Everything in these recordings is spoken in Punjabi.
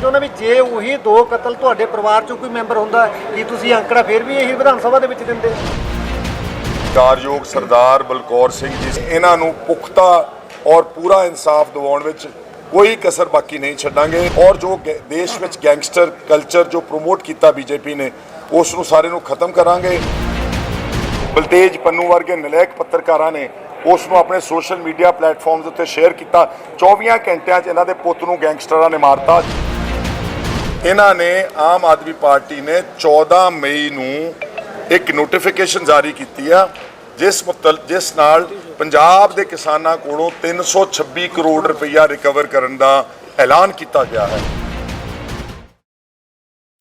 ਚਾਹੁੰਦਾ ਵੀ ਜੇ ਉਹੀ ਦੋ ਕਤਲ ਤੁਹਾਡੇ ਪਰਿਵਾਰ ਚੋਂ ਕੋਈ ਮੈਂਬਰ ਹੁੰਦਾ, ਕੀ ਤੁਸੀਂ ਅੰਕੜਾ ਫੇਰ ਵੀ ਇਹੀ ਵਿਧਾਨ ਸਭਾ ਦੇ ਵਿੱਚ ਦਿੰਦੇ? ਕਾਰਯੋਗ ਸਰਦਾਰ ਬਲਕੌਰ ਸਿੰਘ ਜੀ, ਇਹਨਾਂ ਨੂੰ ਪੁਖਤਾ ਔਰ ਪੂਰਾ ਇਨਸਾਫ ਦਿਵਾਉਣ ਵਿੱਚ ਕੋਈ ਕਸਰ ਬਾਕੀ ਨਹੀਂ ਛੱਡਾਂਗੇ। ਔਰ ਜੋ ਦੇਸ਼ ਵਿੱਚ ਗੈਂਗਸਟਰ ਕਲਚਰ ਜੋ ਪ੍ਰੋਮੋਟ ਕੀਤਾ ਬੀਜੇਪੀ ਨੇ, ਉਸ ਨੂੰ ਸਾਰੇ ਨੂੰ ਖਤਮ ਕਰਾਂਗੇ। ਬਲਤੇਜ ਪੰਨੂ ਵਰਗੇ ਨਲਾਇਕ ਪੱਤਰਕਾਰਾਂ ਨੇ ਉਸ ਨੂੰ ਆਪਣੇ ਸੋਸ਼ਲ ਮੀਡੀਆ ਪਲੇਟਫਾਰਮਸ ਉੱਤੇ ਸ਼ੇਅਰ ਕੀਤਾ। 24 ਘੰਟਿਆਂ 'ਚ ਇਹਨਾਂ ਦੇ ਪੁੱਤ ਨੂੰ ਗੈਂਗਸਟਰਾਂ ਨੇ ਮਾਰਤਾ। ਇਹਨਾਂ ਨੇ ਆਮ ਆਦਮੀ ਪਾਰਟੀ ਨੇ 14 ਮਈ ਨੂੰ ਇੱਕ ਨੋਟੀਫਿਕੇਸ਼ਨ ਜਾਰੀ ਕੀਤੀ ਆ, ਜਿਸ ਮੁਤਲ, ਜਿਸ ਨਾਲ ਪੰਜਾਬ ਦੇ ਕਿਸਾਨਾਂ ਕੋਲੋਂ 326 ਕਰੋੜ ਰੁਪਈਆ ਰਿਕਵਰ ਕਰਨ ਦਾ ਐਲਾਨ ਕੀਤਾ ਗਿਆ ਹੈ।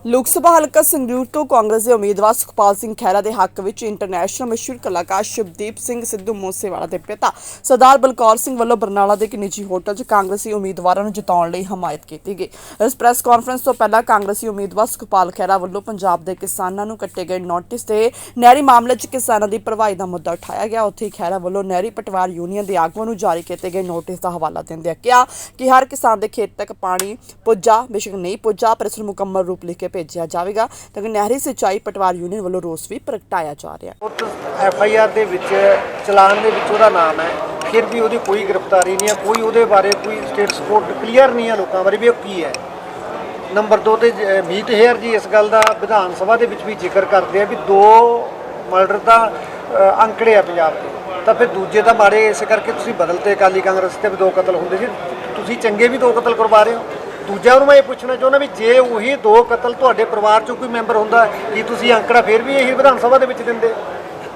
ਲੋਕ ਸਭਾ ਹਲਕਾ ਸੰਗਰੂਰ ਤੋਂ ਕਾਂਗਰਸ ਦੇ ਉਮੀਦਵਾਰ ਸੁਖਪਾਲ ਸਿੰਘ ਖਹਿਰਾ ਦੇ ਹੱਕ ਵਿੱਚ ਇੰਟਰਨੈਸ਼ਨਲ ਮਸ਼ਹੂਰ ਕਲਾਕਾਰ ਸ਼ਿਵਦੀਪ ਸਿੰਘ ਸਿੱਧੂ ਮੂਸੇਵਾਲਾ ਦੇ ਪਿਤਾ ਸਰਦਾਰ ਬਲਕੌਰ ਸਿੰਘ ਵੱਲੋਂ ਬਰਨਾਲਾ ਦੇ ਇੱਕ ਨਿੱਜੀ ਹੋਟਲ 'ਚ ਕਾਂਗਰਸੀ ਉਮੀਦਵਾਰਾਂ ਨੂੰ ਜਿਤਾਉਣ ਲਈ ਹਮਾਇਤ ਕੀਤੀ ਗਈ। ਇਸ ਪ੍ਰੈਸ ਕਾਨਫਰੰਸ ਤੋਂ ਪਹਿਲਾਂ ਕਾਂਗਰਸੀ ਉਮੀਦਵਾਰ ਸੁਖਪਾਲ ਖਹਿਰਾ ਵੱਲੋਂ ਪੰਜਾਬ ਦੇ ਕਿਸਾਨਾਂ ਨੂੰ ਕੱਟੇ ਗਏ ਨੋਟਿਸ ਤੇ ਨਹਿਰੀ ਮਾਮਲੇ 'ਚ ਕਿਸਾਨਾਂ ਦੀ ਭਰਵਾਈ ਦਾ ਮੁੱਦਾ ਉਠਾਇਆ ਗਿਆ। ਉੱਥੇ ਹੀ ਖਹਿਰਾ ਵੱਲੋਂ ਨਹਿਰੀ ਪਟਵਾਰ ਯੂਨੀਅਨ ਦੇ ਆਗੂਆਂ ਨੂੰ ਜਾਰੀ ਕੀਤੇ ਗਏ ਨੋਟਿਸ ਦਾ ਹਵਾਲਾ ਦਿੰਦਿਆਂ ਕਿਹਾ ਕਿ ਹਰ ਕਿਸਾਨ ਦੇ ਖੇਤ ਤੱਕ ਪਾਣੀ ਪੁੱਜਾ ਬੇਸ਼ੱਕ ਨਹੀਂ ਪੁੱਜਾ, ਪਰ ਇਸ ਨੂੰ ਮੁਕੰਮਲ ਰੂਪ ਲਿਖ ਕੇ ਭੇਜਿਆ ਜਾਵੇਗਾ। ਤਾਂ ਕਿ ਨਹਿਰੀ ਸਿੰਚਾਈ ਪਟਵਾਰ ਯੂਨੀਅਨ ਵੱਲੋਂ ਰੋਸ ਵੀ ਪ੍ਰਗਟਾਇਆ ਜਾ ਰਿਹਾ ਹੈ। ਐਫ ਆਈ ਆਰ ਦੇ ਵਿੱਚ, ਚਲਾਨ ਦੇ ਵਿੱਚ ਉਹਦਾ ਨਾਮ ਹੈ। ਫਿਰ ਵੀ ਉਹਦੀ ਕੋਈ ਗ੍ਰਿਫਤਾਰੀ ਨਹੀਂ ਹੈ। ਕੋਈ ਉਹਦੇ ਬਾਰੇ ਕੋਈ ਸਟੇਟ ਸਪੋਰਟ ਕਲੀਅਰ ਨਹੀਂ ਹੈ ਲੋਕਾਂ ਬਾਰੇ ਵੀ ਉਹ ਕੀ ਹੈ। ਨੰਬਰ 2 ਤੇ ਮੀਤ ਹੇਅਰ ਜੀ ਇਸ ਗੱਲ ਦਾ ਵਿਧਾਨ ਸਭਾ ਦੇ ਵਿੱਚ ਵੀ ਜ਼ਿਕਰ ਕਰਦੇ ਆ ਵੀ ਦੋ ਮਰਡਰ ਦਾ ਅੰਕੜੇ ਆ ਪੰਜਾਬ ਦੇ। ਤਾਂ ਫਿਰ ਦੂਜੇ ਤਾਂ ਮਾੜੇ, ਇਸ ਕਰਕੇ ਤੁਸੀਂ ਬਦਲਤੇ ਅਕਾਲੀ ਕਾਂਗਰਸ ਤੇ ਵੀ ਦੋ ਕਤਲ ਹੁੰਦੇ ਸੀ। ਤੁਸੀਂ ਚੰਗੇ ਵੀ ਦੋ ਕਤਲ ਕਰਵਾ ਰਹੇ ਹੋ। ਦੂਜਾ ਉਹਨੂੰ ਮੈਂ ਇਹ ਪੁੱਛਣਾ ਚਾਹੁੰਦਾ ਵੀ ਜੇ ਉਹੀ ਦੋ ਕਤਲ ਤੁਹਾਡੇ ਪਰਿਵਾਰ ਚੋਂ ਕੋਈ ਮੈਂਬਰ ਹੁੰਦਾ, ਕੀ ਤੁਸੀਂ ਅੰਕੜਾ ਫੇਰ ਵੀ ਇਹੀ ਵਿਧਾਨ ਸਭਾ ਦੇ ਵਿੱਚ ਦਿੰਦੇ?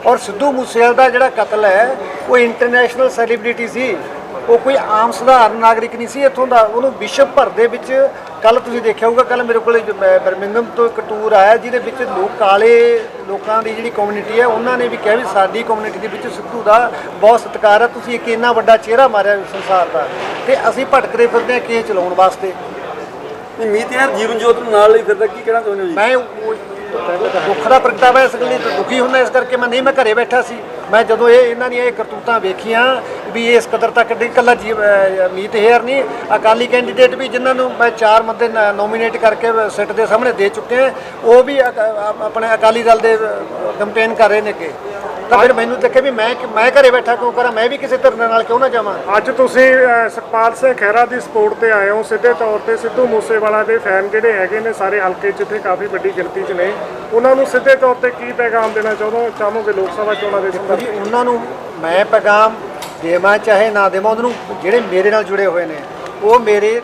ਔਰ ਸਿੱਧੂ ਮੂਸੇਵਾਲ ਦਾ ਜਿਹੜਾ ਕਤਲ ਹੈ, ਉਹ ਇੰਟਰਨੈਸ਼ਨਲ ਸੈਲੀਬ੍ਰਿਟੀ ਸੀ, ਉਹ ਕੋਈ ਆਮ ਸਧਾਰਨ ਨਾਗਰਿਕ ਨਹੀਂ ਸੀ ਇੱਥੋਂ ਦਾ, ਉਹਨੂੰ ਵਿਸ਼ਵ ਭਰ ਦੇ ਵਿੱਚ ਕੱਲ ਤੁਸੀਂ ਦੇਖਿਆ ਹੋਊਗਾ ਕੱਲ ਮੇਰੇ ਕੋਲ ਬਰਮਿੰਗਮ ਤੋਂ ਇੱਕ ਟੂਰ ਆਇਆ, ਜਿਹਦੇ ਵਿੱਚ ਲੋਕ ਕਾਲੇ ਲੋਕਾਂ ਦੀ ਜਿਹੜੀ ਕਮਿਊਨਿਟੀ ਹੈ, ਉਹਨਾਂ ਨੇ ਵੀ ਕਿਹਾ ਵੀ ਸਾਡੀ ਕਮਿਊਨਿਟੀ ਦੇ ਵਿੱਚ ਸਿੱਧੂ ਦਾ ਬਹੁਤ ਸਤਿਕਾਰ ਹੈ, ਤੁਸੀਂ ਇੱਕ ਇੰਨਾ ਵੱਡਾ ਚਿਹਰਾ ਮਾਰਿਆ ਸੰਸਾਰ ਦਾ। ਤੇ ਅਸੀਂ ਭਟਕਦੇ ਫਿਰਦੇ ਹਾਂ ਕੇਸ ਚਲਾਉਣ ਵਾਸਤੇ? ਨਹੀਂ, ਮੀਤ ਯਾਰ ਜੀਵਨ ਜੋਤ ਨੂੰ ਨਾਲ ਲਈ ਫਿਰਦਾ, ਕੀ ਕਹਿਣਾ ਚਾਹੁੰਦੇ ਹੋ ਜੀ? ਮੈਂ ਉਹ ਦੁੱਖ ਦਾ ਪ੍ਰਗਟਾਵਾ ਇਸ ਲਈ ਦੁਖੀ ਹੁੰਦਾ, ਇਸ ਕਰਕੇ ਮੈਂ ਨਹੀਂ, ਮੈਂ ਘਰੇ ਬੈਠਾ ਸੀ। ਮੈਂ ਜਦੋਂ ਇਹ ਇਹਨਾਂ ਦੀਆਂ ਇਹ ਕਰਤੂਤਾਂ ਵੇਖੀਆਂ ਵੀ ਇਸ ਕਦਰ ਤੱਕ ਦੀ ਕੱਲਾ ਮੀਤ ਹੇਅਰ ਨਹੀਂ, ਅਕਾਲੀ ਕੈਂਡੀਡੇਟ ਵੀ ਜਿਨ੍ਹਾਂ ਨੂੰ ਮੈਂ ਚਾਰ ਬੰਦੇ ਨੋਮੀਨੇਟ ਕਰਕੇ ਸਿੱਟ ਦੇ ਸਾਹਮਣੇ ਦੇ ਚੁੱਕੇ ਹਾਂ ਉਹ ਵੀ ਅਕ- ਅ- ਆਪਣੇ ਅਕਾਲੀ ਦਲ ਦੇ ਕੰਪੇਨ ਕਰ ਰਹੇ ਨੇ ਅੱਗੇ ਤਾਂ ਫਿਰ ਮੈਨੂੰ ਦੇਖੇ ਵੀ ਮੈਂ ਮੈਂ ਘਰੇ ਬੈਠਾ ਕਿਉਂ ਕਰਾਂ? ਮੈਂ ਵੀ ਕਿਸੇ ਧਰਨੇ ਨਾਲ ਕਿਉਂ ਨਾ ਜਾਵਾਂ? ਅੱਜ ਤੁਸੀਂ ਸੁਖਪਾਲ ਸਿੰਘ ਖਹਿਰਾ ਦੀ ਸਪੋਰਟ ਤੇ ਆਏ ਹੋ ਸਿੱਧੇ ਤੌਰ ਤੇ ਸਿੱਧੂ ਮੂਸੇਵਾਲਾ ਦੇ ਫੈਨ ਜਿਹੜੇ ਹੈਗੇ ਨੇ ਸਾਰੇ ਹਲਕੇ 'ਚ ਇੱਥੇ ਕਾਫੀ ਵੱਡੀ ਗਿਣਤੀ 'ਚ ਨੇ। ਉਹਨਾਂ ਨੂੰ ਸਿੱਧੇ ਤੌਰ ਤੇ ਕੀ ਪੈਗਾਮ ਦੇਣਾ ਚਾਹੁੰਦੇ ਚਾਹੋਗੇ ਲੋਕ ਸਭਾ ਚੋਣਾਂ ਦੇ ਜੀ ਉਹਨਾਂ ਨੂੰ ਮੈਂ ਪੈਗਾਮ ਦੇਵਾਂ ਚਾਹੇ ਨਾ ਦੇਵਾਂ ਉਹਨਾਂ ਨੂੰ ਜਿਹੜੇ ਮੇਰੇ ਨਾਲ ਜੁੜੇ ਹੋਏ ਨੇ ਉਹ ਮੇਰੇ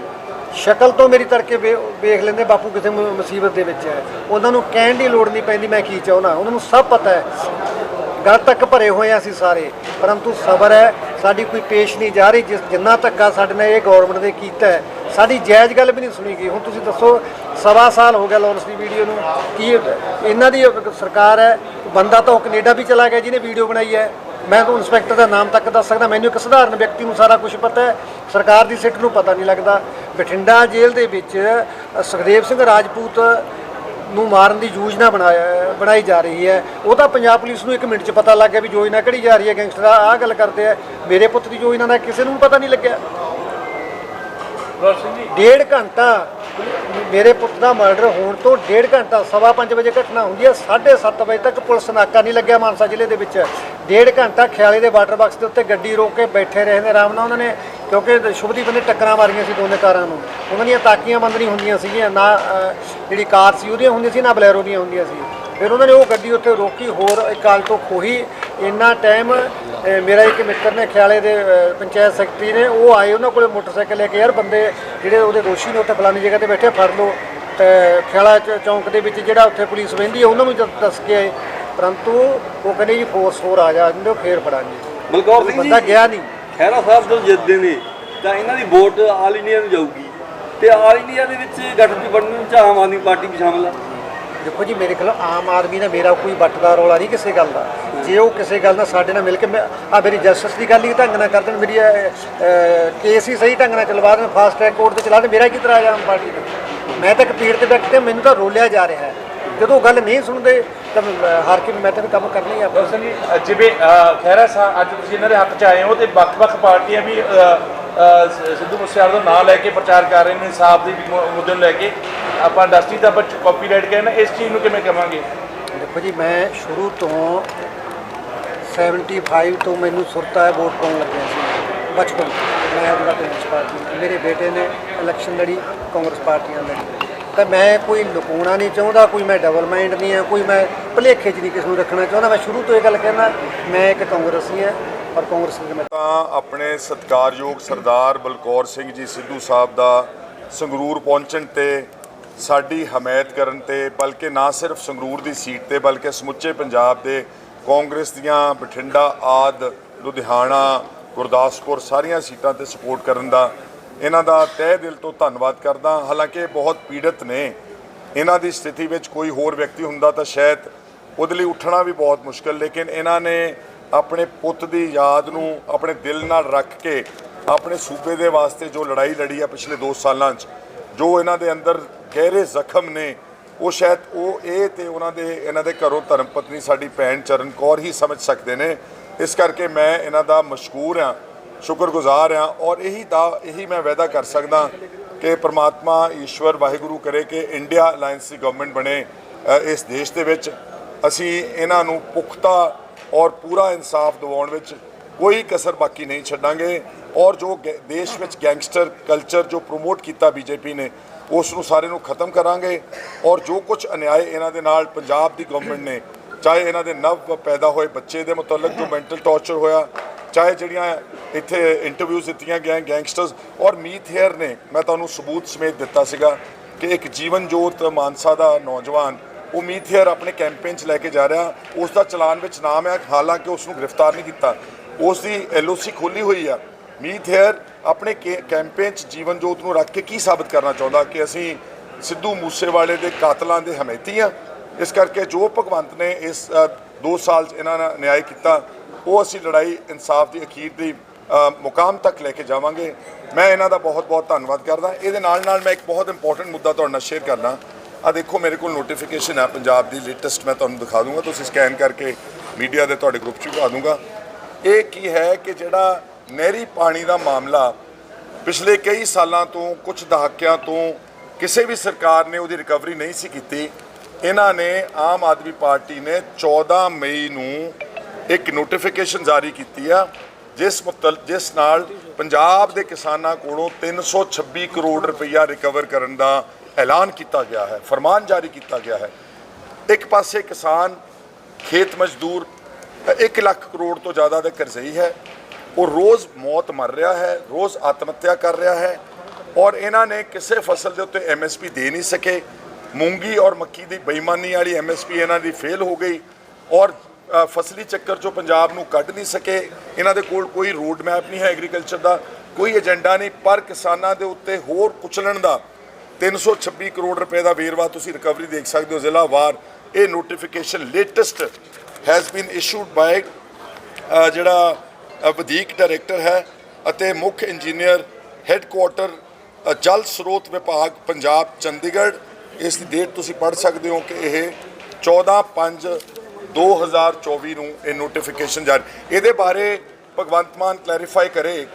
ਸ਼ਕਲ ਤੋਂ ਮੇਰੀ ਤੜਕੇ ਵੇਖ ਲੈਂਦੇ ਬਾਪੂ ਕਿਸੇ ਮੁਸੀਬਤ ਦੇ ਵਿੱਚ ਹੈ। ਉਹਨਾਂ ਨੂੰ ਕਹਿਣ ਦੀ ਲੋੜ ਨਹੀਂ ਪੈਂਦੀ ਮੈਂ ਕੀ ਚਾਹੁੰਦਾ। ਉਹਨਾਂ ਨੂੰ ਸਭ ਪਤਾ ਹੈ। ਗਲ ਤੱਕ ਭਰੇ ਹੋਏ ਆ ਅਸੀਂ ਸਾਰੇ। ਪਰੰਤੂ ਸਬਰ ਹੈ, ਸਾਡੀ ਕੋਈ ਪੇਸ਼ ਨਹੀਂ ਜਾ ਰਹੀ, ਜਿਸ ਜਿੰਨਾ ਧੱਕਾ ਸਾਡੇ ਨਾਲ ਇਹ ਗਵਰਨਮੈਂਟ ਨੇ ਕੀਤਾ ਹੈ, ਸਾਡੀ ਜਾਇਜ਼ ਗੱਲ ਵੀ ਨਹੀਂ ਸੁਣੀ ਗਈ। ਹੁਣ ਤੁਸੀਂ ਦੱਸੋ, ਸਵਾ ਸਾਲ ਹੋ ਗਿਆ ਲਾਂਚ ਦੀ ਵੀਡੀਓ ਨੂੰ, ਕੀ ਇਹਨਾਂ ਦੀ ਸਰਕਾਰ ਹੈ, ਬੰਦਾ ਤਾਂ ਉਹ ਕੈਨੇਡਾ ਵੀ ਚਲਾ ਗਿਆ ਜਿਹਨੇ ਵੀਡੀਓ ਬਣਾਈ ਹੈ। ਮੈਂ ਤਾਂ ਇੰਸਪੈਕਟਰ ਦਾ ਨਾਮ ਤੱਕ ਦੱਸ ਸਕਦਾ, ਮੈਨੂੰ ਇੱਕ ਸਧਾਰਨ ਵਿਅਕਤੀ ਨੂੰ ਸਾਰਾ ਕੁਝ ਪਤਾ ਹੈ, ਸਰਕਾਰ ਦੀ ਸਿੱਟ ਨੂੰ ਪਤਾ ਨਹੀਂ ਲੱਗਦਾ। ਬਠਿੰਡਾ ਜੇਲ੍ਹ ਦੇ ਵਿੱਚ ਸੁਖਦੇਵ ਸਿੰਘ ਰਾਜਪੂਤ ਨੂੰ ਮਾਰਨ ਦੀ ਯੋਜਨਾ ਬਣਾਇਆ ਬਣਾਈ ਜਾ ਰਹੀ ਹੈ। ਉਹ ਤਾਂ ਪੰਜਾਬ ਪੁਲਿਸ ਨੂੰ ਇੱਕ ਮਿੰਟ 'ਚ ਪਤਾ ਲੱਗ ਗਿਆ ਵੀ ਯੋਜਨਾ ਕਿਹੜੀ ਜਾ ਰਹੀ ਹੈ ਗੈਂਗਸਟਰ ਆਹ ਗੱਲ ਕਰਦੇ ਆ। ਮੇਰੇ ਪੁੱਤ ਦੀ ਯੋਜਨਾ ਦਾ ਕਿਸੇ ਨੂੰ ਪਤਾ ਨਹੀਂ ਲੱਗਿਆ। ਡੇਢ ਘੰਟਾ ਮੇਰੇ ਪੁੱਤ ਦਾ ਮਰਡਰ ਹੋਣ ਤੋਂ ਡੇਢ ਘੰਟਾ ਸਵਾ ਪੰਜ ਵਜੇ ਘਟਨਾ ਹੁੰਦੀ ਹੈ। 7:30 ਵਜੇ ਤੱਕ ਪੁਲਿਸ ਨਾਕਾ ਨਹੀਂ ਲੱਗਿਆ ਮਾਨਸਾ ਜ਼ਿਲ੍ਹੇ ਦੇ ਵਿੱਚ। ਡੇਢ ਘੰਟਾ ਖਿਆਲੇ ਦੇ ਵਾਟਰ ਬਾਕਸ ਦੇ ਉੱਤੇ ਗੱਡੀ ਰੋਕ ਕੇ ਬੈਠੇ ਰਹੇ ਨੇ। ਆਰਾਮ ਨਾਲ ਉਹਨਾਂ ਨੇ ਕਿਉਂਕਿ ਸ਼ੁਭਦੀਪ ਨੇ ਟੱਕਰਾਂ ਮਾਰੀਆਂ ਸੀ ਦੋਨੇ ਕਾਰਾਂ ਨੂੰ। ਉਹਨਾਂ ਦੀਆਂ ਤਾਕੀਆਂ ਬੰਦ ਨਹੀਂ ਹੁੰਦੀਆਂ ਸੀਗੀਆਂ ਨਾ ਜਿਹੜੀ ਕਾਰ ਸੀ ਉਹਦੀਆਂ ਹੁੰਦੀਆਂ ਸੀ ਨਾ ਬਲੈਰੋ ਦੀਆਂ ਹੁੰਦੀਆਂ ਸੀ। ਫਿਰ ਉਹਨਾਂ ਨੇ ਉਹ ਗੱਡੀ ਉੱਥੇ ਰੋਕੀ ਹੋਰ ਇੱਕ ਤੋਂ ਖੋਹੀ। ਇੰਨਾ ਟਾਈਮ ਮੇਰਾ ਇੱਕ ਮਿੱਤਰ ਨੇ ਖਿਆਲੇ ਦੇ ਪੰਚਾਇਤ ਸੈਕਟਰੀ ਨੇ ਉਹ ਆਏ ਉਹਨਾਂ ਕੋਲੇ ਮੋਟਰਸਾਈਕਲ ਲੈ ਕੇ ਯਾਰ ਬੰਦੇ ਜਿਹੜੇ ਉਹਦੇ ਦੋਸ਼ੀ ਨੇ ਉੱਥੇ ਫਲਾਣੀ ਜਗ੍ਹਾ ਤੇ ਬੈਠੇ ਫੜ ਲਓ। ਖਿਆਲਾ ਚੌਂਕ ਦੇ ਵਿੱਚ ਜਿਹੜਾ ਉੱਥੇ ਪੁਲਿਸ ਵਹਿੰਦੀ ਹੈ ਉਹਨਾਂ ਨੂੰ ਦੱਸ ਕੇ ਆਏ। ਪਰੰਤੂ ਉਹ ਕਹਿੰਦੇ ਜੀ ਫੋਰਸ ਹੋਰ ਆ ਜਾ ਜਿੰਦੇ ਫੇਰ ਫੜਾਂਗੇ। ਬਲਕੌਰ ਸਿੰਘ ਬੰਦਾ ਗਿਆ ਨਹੀਂ। ਖਹਿਰਾ ਸਾਹਿਬ ਜਦੋਂ ਜਿੱਤਦੇ ਨੇ, ਤਾਂ ਇਹਨਾਂ ਦੀ ਵੋਟ ਆਲ ਇੰਡੀਆ ਨੂੰ ਜਾਊਗੀ। ਤੇ ਆਲ ਇੰਡੀਆ ਦੇ ਵਿੱਚ ਗਠਜੋੜ ਚ ਆਮ ਆਦਮੀ ਪਾਰਟੀ ਵੀ ਸ਼ਾਮਲ ਆ। ਦੇਖੋ ਜੀ, ਮੇਰੇ ਖਿਲਾਫ ਆਮ ਆਦਮੀ ਨਾਲ ਮੇਰਾ ਕੋਈ ਵੱਟਦਾ ਰੌਲਾ ਨਹੀਂ ਕਿਸੇ ਗੱਲ ਦਾ। ਜੇ ਉਹ ਕਿਸੇ ਗੱਲ ਨਾਲ ਸਾਡੇ ਨਾਲ ਮਿਲ ਕੇ ਆ ਮੇਰੀ ਜਸਟਿਸ ਦੀ ਗੱਲ ਹੀ ਢੰਗ ਨਾਲ ਕਰ ਦੇਣ, ਮੇਰੀ ਕੇਸ ਹੀ ਸਹੀ ਢੰਗ ਨਾਲ ਚਲਵਾ ਦੇਣ ਫਾਸਟ ਟਰੈਕ ਕੋਰਟ ਤੇ ਚਲਾ ਦੇਣ, ਮੇਰਾ ਕੀ ਤਰ੍ਹਾਂ ਆਮ ਪਾਰਟੀ ਦਾ ਮੈਂ ਤਾਂ ਇੱਕ ਪੀੜਤ ਤੇ ਕੇ ਮੈਨੂੰ ਤਾਂ ਰੋਲਿਆ ਜਾ ਰਿਹਾ ਹੈ। ਜਦੋਂ ਗੱਲ ਨਹੀਂ ਸੁਣਦੇ ਤਾਂ ਹਾਰ ਕੇ ਮੈਂ ਤਾਂ ਵੀ ਕੰਮ ਕਰਨਾ ਹੀ ਆ ਦਰਸ਼ਨ ਜੀ ਜਿਵੇਂ ਅ, ਖਹਿਰਾ ਸਾਹਿਬ ਅੱਜ ਤੁਸੀਂ ਇਹਨਾਂ ਦੇ ਹੱਕ 'ਚ ਆਏ ਹੋ ਤੇ ਵੱਖ-ਵੱਖ ਪਾਰਟੀਆਂ ਵੀ ਸਿੱਧੂ ਮੂਸੇਵਾਲੇ ਦਾ ਨਾਂ ਲੈ ਕੇ ਪ੍ਰਚਾਰ ਕਰ ਰਹੇ ਨੇ ਇਨਸਾਫ ਦੀ ਮੁੱਦੇ ਨੂੰ ਲੈ ਕੇ। ਆਪਾਂ ਇੰਡਸਟਰੀ ਦਾ ਆਪਾਂ ਕਾਪੀਰਾਈਟ ਕਹਿੰਦੇ ਇਸ ਚੀਜ਼ ਨੂੰ ਕਿਵੇਂ ਕਵਾਂਗੇ? ਦੇਖੋ ਜੀ ਮੈਂ ਸ਼ੁਰੂ ਤੋਂ 75 ਤੋਂ ਮੈਨੂੰ ਸੁਰਤਾ ਹੈ ਵੋਟ ਪਾਉਣ ਲੱਗਿਆ ਸੀ। ਬਚਪਨ ਮੈਂ ਉਹਦਾ ਕਾਂਗਰਸ ਪਾਰਟੀ ਮੇਰੇ ਬੇਟੇ ਨੇ ਇਲੈਕਸ਼ਨ ਲੜੀ ਕਾਂਗਰਸ ਪਾਰਟੀਆਂ ਲੜੀ। ਤਾਂ ਮੈਂ ਕੋਈ ਲੁਕਾਉਣਾ ਨਹੀਂ ਚਾਹੁੰਦਾ, ਕੋਈ ਮੈਂ ਡਬਲ ਮਾਈਂਡ ਨਹੀਂ ਹੈ, ਕੋਈ ਮੈਂ ਭੁਲੇਖੇ 'ਚ ਨਹੀਂ ਕਿਸੇ ਨੂੰ ਰੱਖਣਾ ਚਾਹੁੰਦਾ। ਮੈਂ ਸ਼ੁਰੂ ਤੋਂ ਇਹ ਗੱਲ ਕਹਿਣਾ ਮੈਂ ਇੱਕ ਕਾਂਗਰਸੀ ਹਾਂ ਔਰ ਕਾਂਗਰਸ ਦੇ ਮੈਂ ਤਾਂ ਆਪਣੇ ਸਤਿਕਾਰਯੋਗ ਸਰਦਾਰ ਬਲਕੌਰ ਸਿੰਘ ਜੀ ਸਿੱਧੂ ਸਾਹਿਬ ਦਾ ਸੰਗਰੂਰ ਪਹੁੰਚਣ ਤੇ ਸਾਡੀ ਹਮਾਇਤ ਕਰਨ ਤੇ, ਬਲਕਿ ਨਾ ਸਿਰਫ ਸੰਗਰੂਰ ਦੀ ਸੀਟ ਤੇ, ਬਲਕਿ ਸਮੁੱਚੇ ਪੰਜਾਬ ਦੇ ਕਾਂਗਰਸ ਦੀਆਂ ਬਠਿੰਡਾ ਆਦ, ਲੁਧਿਆਣਾ, ਗੁਰਦਾਸਪੁਰ ਸਾਰੀਆਂ ਸੀਟਾਂ ਤੇ ਸਪੋਰਟ ਕਰਨ ਦਾ ਇਹਨਾਂ ਦਾ ਤਹਿ ਦਿਲ ਤੋਂ ਧੰਨਵਾਦ ਕਰਦਾ ਹਾਲਾਂਕਿ ਇਹ ਬਹੁਤ ਪੀੜਤ ਨੇ। ਇਹਨਾਂ ਦੀ ਸਥਿਤੀ ਵਿੱਚ ਕੋਈ ਹੋਰ ਵਿਅਕਤੀ ਹੁੰਦਾ ਤਾਂ ਸ਼ਾਇਦ ਉਹਦੇ ਲਈ ਉੱਠਣਾ ਵੀ ਬਹੁਤ ਮੁਸ਼ਕਲ, ਲੇਕਿਨ ਇਹਨਾਂ ਨੇ ਆਪਣੇ ਪੁੱਤ ਦੀ ਯਾਦ ਨੂੰ ਆਪਣੇ ਦਿਲ ਨਾਲ ਰੱਖ ਕੇ ਆਪਣੇ ਸੂਬੇ ਦੇ ਵਾਸਤੇ ਜੋ ਲੜਾਈ ਲੜੀ ਆ ਪਿਛਲੇ 2 ਸਾਲਾਂ 'ਚ, ਜੋ ਇਹਨਾਂ ਦੇ ਅੰਦਰ ਗਹਿਰੇ ਜ਼ਖਮ ਨੇ, ਉਹ ਸ਼ਾਇਦ ਉਹ ਇਹ ਤੇ ਉਹਨਾਂ ਦੇ, ਇਹਨਾਂ ਦੇ ਘਰੋਂ ਧਰਮ ਪਤਨੀ ਸਾਡੀ ਭੈਣ ਚਰਨ ਕੌਰ ਹੀ ਸਮਝ ਸਕਦੇ ਨੇ। ਇਸ ਕਰਕੇ ਮੈਂ ਇਹਨਾਂ ਦਾ ਮਸ਼ਕੂਰ ਹਾਂ। ਸ਼ੁਕਰਗੁਜ਼ਾਰ ਹਾਂ ਔਰ ਇਹੀ ਦਾ, ਇਹੀ ਮੈਂ ਵਾਅਦਾ ਕਰ ਸਕਦਾ ਕਿ ਪ੍ਰਮਾਤਮਾ ਈਸ਼ਵਰ ਵਾਹਿਗੁਰੂ ਕਰੇ ਕਿ ਇੰਡੀਆ ਅਲਾਈਅੰਸ ਦੀ ਗਵਰਨਮੈਂਟ ਬਣੇ ਇਸ ਦੇਸ਼ ਦੇ ਵਿੱਚ। ਅਸੀਂ ਇਹਨਾਂ ਨੂੰ ਪੁਖਤਾ ਔਰ ਪੂਰਾ ਇਨਸਾਫ ਦਿਵਾਉਣ ਵਿੱਚ ਕੋਈ ਕਸਰ ਬਾਕੀ ਨਹੀਂ ਛੱਡਾਂਗੇ ਔਰ ਜੋ ਗੈ- ਦੇਸ਼ ਵਿੱਚ ਗੈਂਗਸਟਰ ਕਲਚਰ ਜੋ ਪ੍ਰੋਮੋਟ ਕੀਤਾ ਬੀਜੇਪੀ ਨੇ, ਉਸ ਨੂੰ ਸਾਰੇ ਨੂੰ ਖਤਮ ਕਰਾਂਗੇ ਔਰ ਜੋ ਕੁਝ ਅਨਿਆਏ ਇਹਨਾਂ ਦੇ ਨਾਲ ਪੰਜਾਬ ਦੀ ਗਵਰਨਮੈਂਟ ਨੇ, ਚਾਹੇ ਇਹਨਾਂ ਦੇ ਨਵ ਪੈਦਾ ਹੋਏ ਬੱਚੇ ਦੇ ਮੁਤਲਕ ਜੋ ਮੈਂਟਲ ਟੌਰਚਰ ਹੋਇਆ ਚਾਹੇ ਜਿਹੜੀਆਂ ਇੱਥੇ ਇੰਟਰਵਿਊਜ਼ ਦਿੱਤੀਆਂ ਗਈਆਂ ਗੈਂਗਸਟਰਸ ਔਰ ਮੀਤ ਹੇਅਰ ਨੇ, ਮੈਂ ਤੁਹਾਨੂੰ ਸਬੂਤ ਸਮੇਤ ਦਿੱਤਾ ਸੀਗਾ ਕਿ ਇੱਕ ਜੀਵਨ ਜੋਤ ਮਾਨਸਾ ਦਾ ਨੌਜਵਾਨ, ਉਹ ਮੀਤ ਹੇਅਰ ਆਪਣੇ ਕੈਂਪੇਨ 'ਚ ਲੈ ਕੇ ਜਾ ਰਿਹਾ, ਉਸ ਦਾ ਚਲਾਨ ਵਿੱਚ ਨਾਮ ਹੈ, ਹਾਲਾਂਕਿ ਉਸ ਨੂੰ ਗ੍ਰਿਫਤਾਰ ਨਹੀਂ ਕੀਤਾ। ਉਸ ਦੀ ਐਲਓਸੀ ਖੋਲੀ ਹੋਈ ਆ। ਮੀਤ ਹੇਅਰ ਆਪਣੇ ਕੇ- ਕੈਂਪੇਨ 'ਚ ਜੀਵਨ ਜੋਤ ਨੂੰ ਰੱਖ ਕੇ ਕੀ ਸਾਬਤ ਕਰਨਾ ਚਾਹੁੰਦਾ? ਕਿ ਅਸੀਂ ਸਿੱਧੂ ਮੂਸੇਵਾਲੇ ਦੇ ਕਾਤਲਾਂ ਦੇ ਹਮਾਇਤੀ ਆ? ਇਸ ਕਰਕੇ ਜੋ ਭਗਵੰਤ ਨੇ ਇਸ 2 ਸਾਲ 'ਚ ਇਹਨਾਂ ਨਾਲ ਨਿਆਂ ਕੀਤਾ ਉਹ ਅਸੀਂ ਲੜਾਈ ਇਨਸਾਫ ਦੀ ਅਖੀਰ ਦੀ ਮੁਕਾਮ ਤੱਕ ਲੈ ਕੇ ਜਾਵਾਂਗੇ। ਮੈਂ ਇਹਨਾਂ ਦਾ ਬਹੁਤ ਬਹੁਤ ਧੰਨਵਾਦ ਕਰਦਾ। ਇਹਦੇ ਨਾਲ ਨਾਲ ਮੈਂ ਇੱਕ ਬਹੁਤ ਇੰਪੋਰਟੈਂਟ ਮੁੱਦਾ ਤੁਹਾਡੇ ਨਾਲ ਸ਼ੇਅਰ ਕਰਨਾ ਆ ਦੇਖੋ, ਮੇਰੇ ਕੋਲ ਨੋਟੀਫਿਕੇਸ਼ਨ ਹੈ ਪੰਜਾਬ ਦੀ ਲੇਟੈਸਟ ਮੈਂ ਤੁਹਾਨੂੰ ਦਿਖਾ ਦੂੰਗਾ। ਤੁਸੀਂ ਸਕੈਨ ਕਰਕੇ ਮੀਡੀਆ ਦੇ ਤੁਹਾਡੇ ਗਰੁੱਪ 'ਚ ਪਾ ਦੂੰਗਾ। ਇਹ ਕੀ ਹੈ ਕਿ ਜਿਹੜਾ ਨਹਿਰੀ ਪਾਣੀ ਦਾ ਮਾਮਲਾ ਪਿਛਲੇ ਕਈ ਸਾਲਾਂ ਤੋਂ ਕੁਝ ਦਹਾਕਿਆਂ ਤੋਂ ਕਿਸੇ ਵੀ ਸਰਕਾਰ ਨੇ ਉਹਦੀ ਰਿਕਵਰੀ ਨਹੀਂ ਸੀ ਕੀਤੀ। ਇਹਨਾਂ ਨੇ ਆਮ ਆਦਮੀ ਪਾਰਟੀ ਨੇ 14 ਮਈ ਨੂੰ ਇੱਕ ਨੋਟੀਫਿਕੇਸ਼ਨ ਜਾਰੀ ਕੀਤੀ ਆ, ਜਿਸ ਮੁਤਲ, ਜਿਸ ਨਾਲ ਪੰਜਾਬ ਦੇ ਕਿਸਾਨਾਂ ਕੋਲੋਂ 326 ਕਰੋੜ ਰੁਪਈਆ ਰਿਕਵਰ ਕਰਨ ਦਾ ਐਲਾਨ ਕੀਤਾ ਗਿਆ ਹੈ, ਫਰਮਾਨ ਜਾਰੀ ਕੀਤਾ ਗਿਆ ਹੈ। ਇੱਕ ਪਾਸੇ ਕਿਸਾਨ, ਖੇਤ ਮਜ਼ਦੂਰ 1 ਲੱਖ ਕਰੋੜ ਤੋਂ ਜ਼ਿਆਦਾ ਦੇ ਕਰਜ਼ਈ ਹੈ, ਉਹ ਰੋਜ਼ ਮੌਤ ਮਰ ਰਿਹਾ ਹੈ, ਰੋਜ਼ ਆਤਮ ਹੱਤਿਆ ਕਰ ਰਿਹਾ ਹੈ, ਔਰ ਇਹਨਾਂ ਨੇ ਕਿਸੇ ਫਸਲ ਦੇ ਉੱਤੇ ਐਮਐਸਪੀ ਦੇ ਨਹੀਂ ਸਕੇ। ਮੂੰਗੀ ਔਰ ਮੱਕੀ ਦੀ ਬੇਈਮਾਨੀ ਵਾਲੀ ਐਮਐਸਪੀ ਇਹਨਾਂ ਦੀ ਫੇਲ ਹੋ ਗਈ, ਔਰ ਫਸਲੀ ਚੱਕਰ ਚੋਂ ਪੰਜਾਬ ਨੂੰ ਕੱਢ ਨਹੀਂ ਸਕੇ, ਇਹਨਾਂ ਦੇ ਕੋਲ ਕੋਈ ਰੋਡ ਮੈਪ ਨਹੀਂ ਹੈ ਐਗਰੀਕਲਚਰ ਦਾ, ਕੋਈ ਏਜੰਡਾ ਨਹੀਂ, ਪਰ ਕਿਸਾਨਾਂ ਦੇ ਉੱਤੇ ਹੋਰ ਕੁਚਲਣ ਦਾ 326 ਕਰੋੜ ਰੁਪਏ ਦਾ ਵੇਰਵਾ ਤੁਸੀਂ ਰਿਕਵਰੀ ਦੇਖ ਸਕਦੇ ਹੋ, ਜ਼ਿਲ੍ਹਾ ਵਾਰ। ਇਹ notification latest has been issued by ਜਿਹੜਾ ਵਧੀਕ ਡਾਇਰੈਕਟਰ ਹੈ ਅਤੇ ਮੁੱਖ ਇੰਜੀਨੀਅਰ ਹੈੱਡਕੁਆਟਰ ਜਲ ਸਰੋਤ ਵਿਭਾਗ, ਪੰਜਾਬ, ਚੰਡੀਗੜ੍ਹ। ਇਸ ਦੀ ਡੇਟ ਤੁਸੀਂ ਪੜ੍ਹ ਸਕਦੇ ਹੋ ਕਿ ਇਹ 14 5 2024 ਨੂੰ ਇਹ ਨੋਟੀਫਿਕੇਸ਼ਨ ਜਾਰੀ। ਇਹਦੇ ਬਾਰੇ ਭਗਵੰਤ ਮਾਨ ਕਲੈਰੀਫਾਈ ਕਰੇ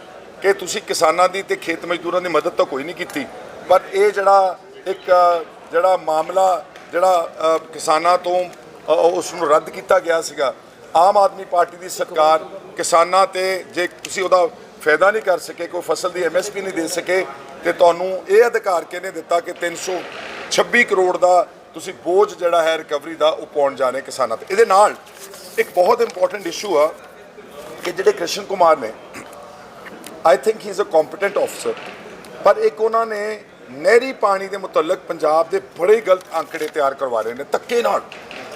ਕਿ ਤੁਸੀਂ ਕਿਸਾਨਾਂ ਦੀ ਤੇ ਖੇਤ ਮਜ਼ਦੂਰਾਂ ਦੀ ਮਦਦ ਤਾਂ ਕੋਈ ਨਹੀਂ ਕੀਤੀ ਪਰ ਇਹ ਜਿਹੜਾ ਇੱਕ ਜਿਹੜਾ ਮਾਮਲਾ ਜਿਹੜਾ ਕਿਸਾਨਾਂ ਤੋਂ ਅ, ਉਸ ਨੂੰ ਰੱਦ ਕੀਤਾ ਗਿਆ ਸੀਗਾ ਆਮ ਆਦਮੀ ਪਾਰਟੀ ਦੀ ਸਰਕਾਰ ਕਿਸਾਨਾਂ ਤੇ ਜੇ ਤੁਸੀਂ ਉਹਦਾ ਫਾਇਦਾ ਨਹੀਂ ਕਰ ਸਕੇ ਕੋਈ ਫਸਲ ਦੀ ਐਮਐਸਪੀ ਨਹੀਂ ਦੇ ਸਕੇ ਤੇ ਤੁਹਾਨੂੰ ਇਹ ਅਧਿਕਾਰ ਕਿਹਨੇ ਦਿੱਤਾ ਕਿ 326 ਕਰੋੜ ਦਾ ਤੁਸੀਂ ਬੋਝ ਜਿਹੜਾ ਹੈ ਰਿਕਵਰੀ ਦਾ ਉਹ ਪਾਉਣ ਜਾਣੇ ਕਿਸਾਨਾਂ ਤੇ। ਇਹਦੇ ਨਾਲ ਇੱਕ ਬਹੁਤ ਇੰਪੋਰਟੈਂਟ ਇਸ਼ੂ ਆ ਕਿ ਜਿਹੜੇ ਕ੍ਰਿਸ਼ਨ ਕੁਮਾਰ ਨੇ I think he is a competent officer ਪਰ ਇੱਕ ਉਹਨਾਂ ਨੇ ਨਹਿਰੀ ਪਾਣੀ ਦੇ ਮੁਤਲਕ ਪੰਜਾਬ ਦੇ ਬੜੇ ਗਲਤ ਅੰਕੜੇ ਤਿਆਰ ਕਰਵਾ ਰਹੇ ਨੇ, ਧੱਕੇ ਨਾਲ।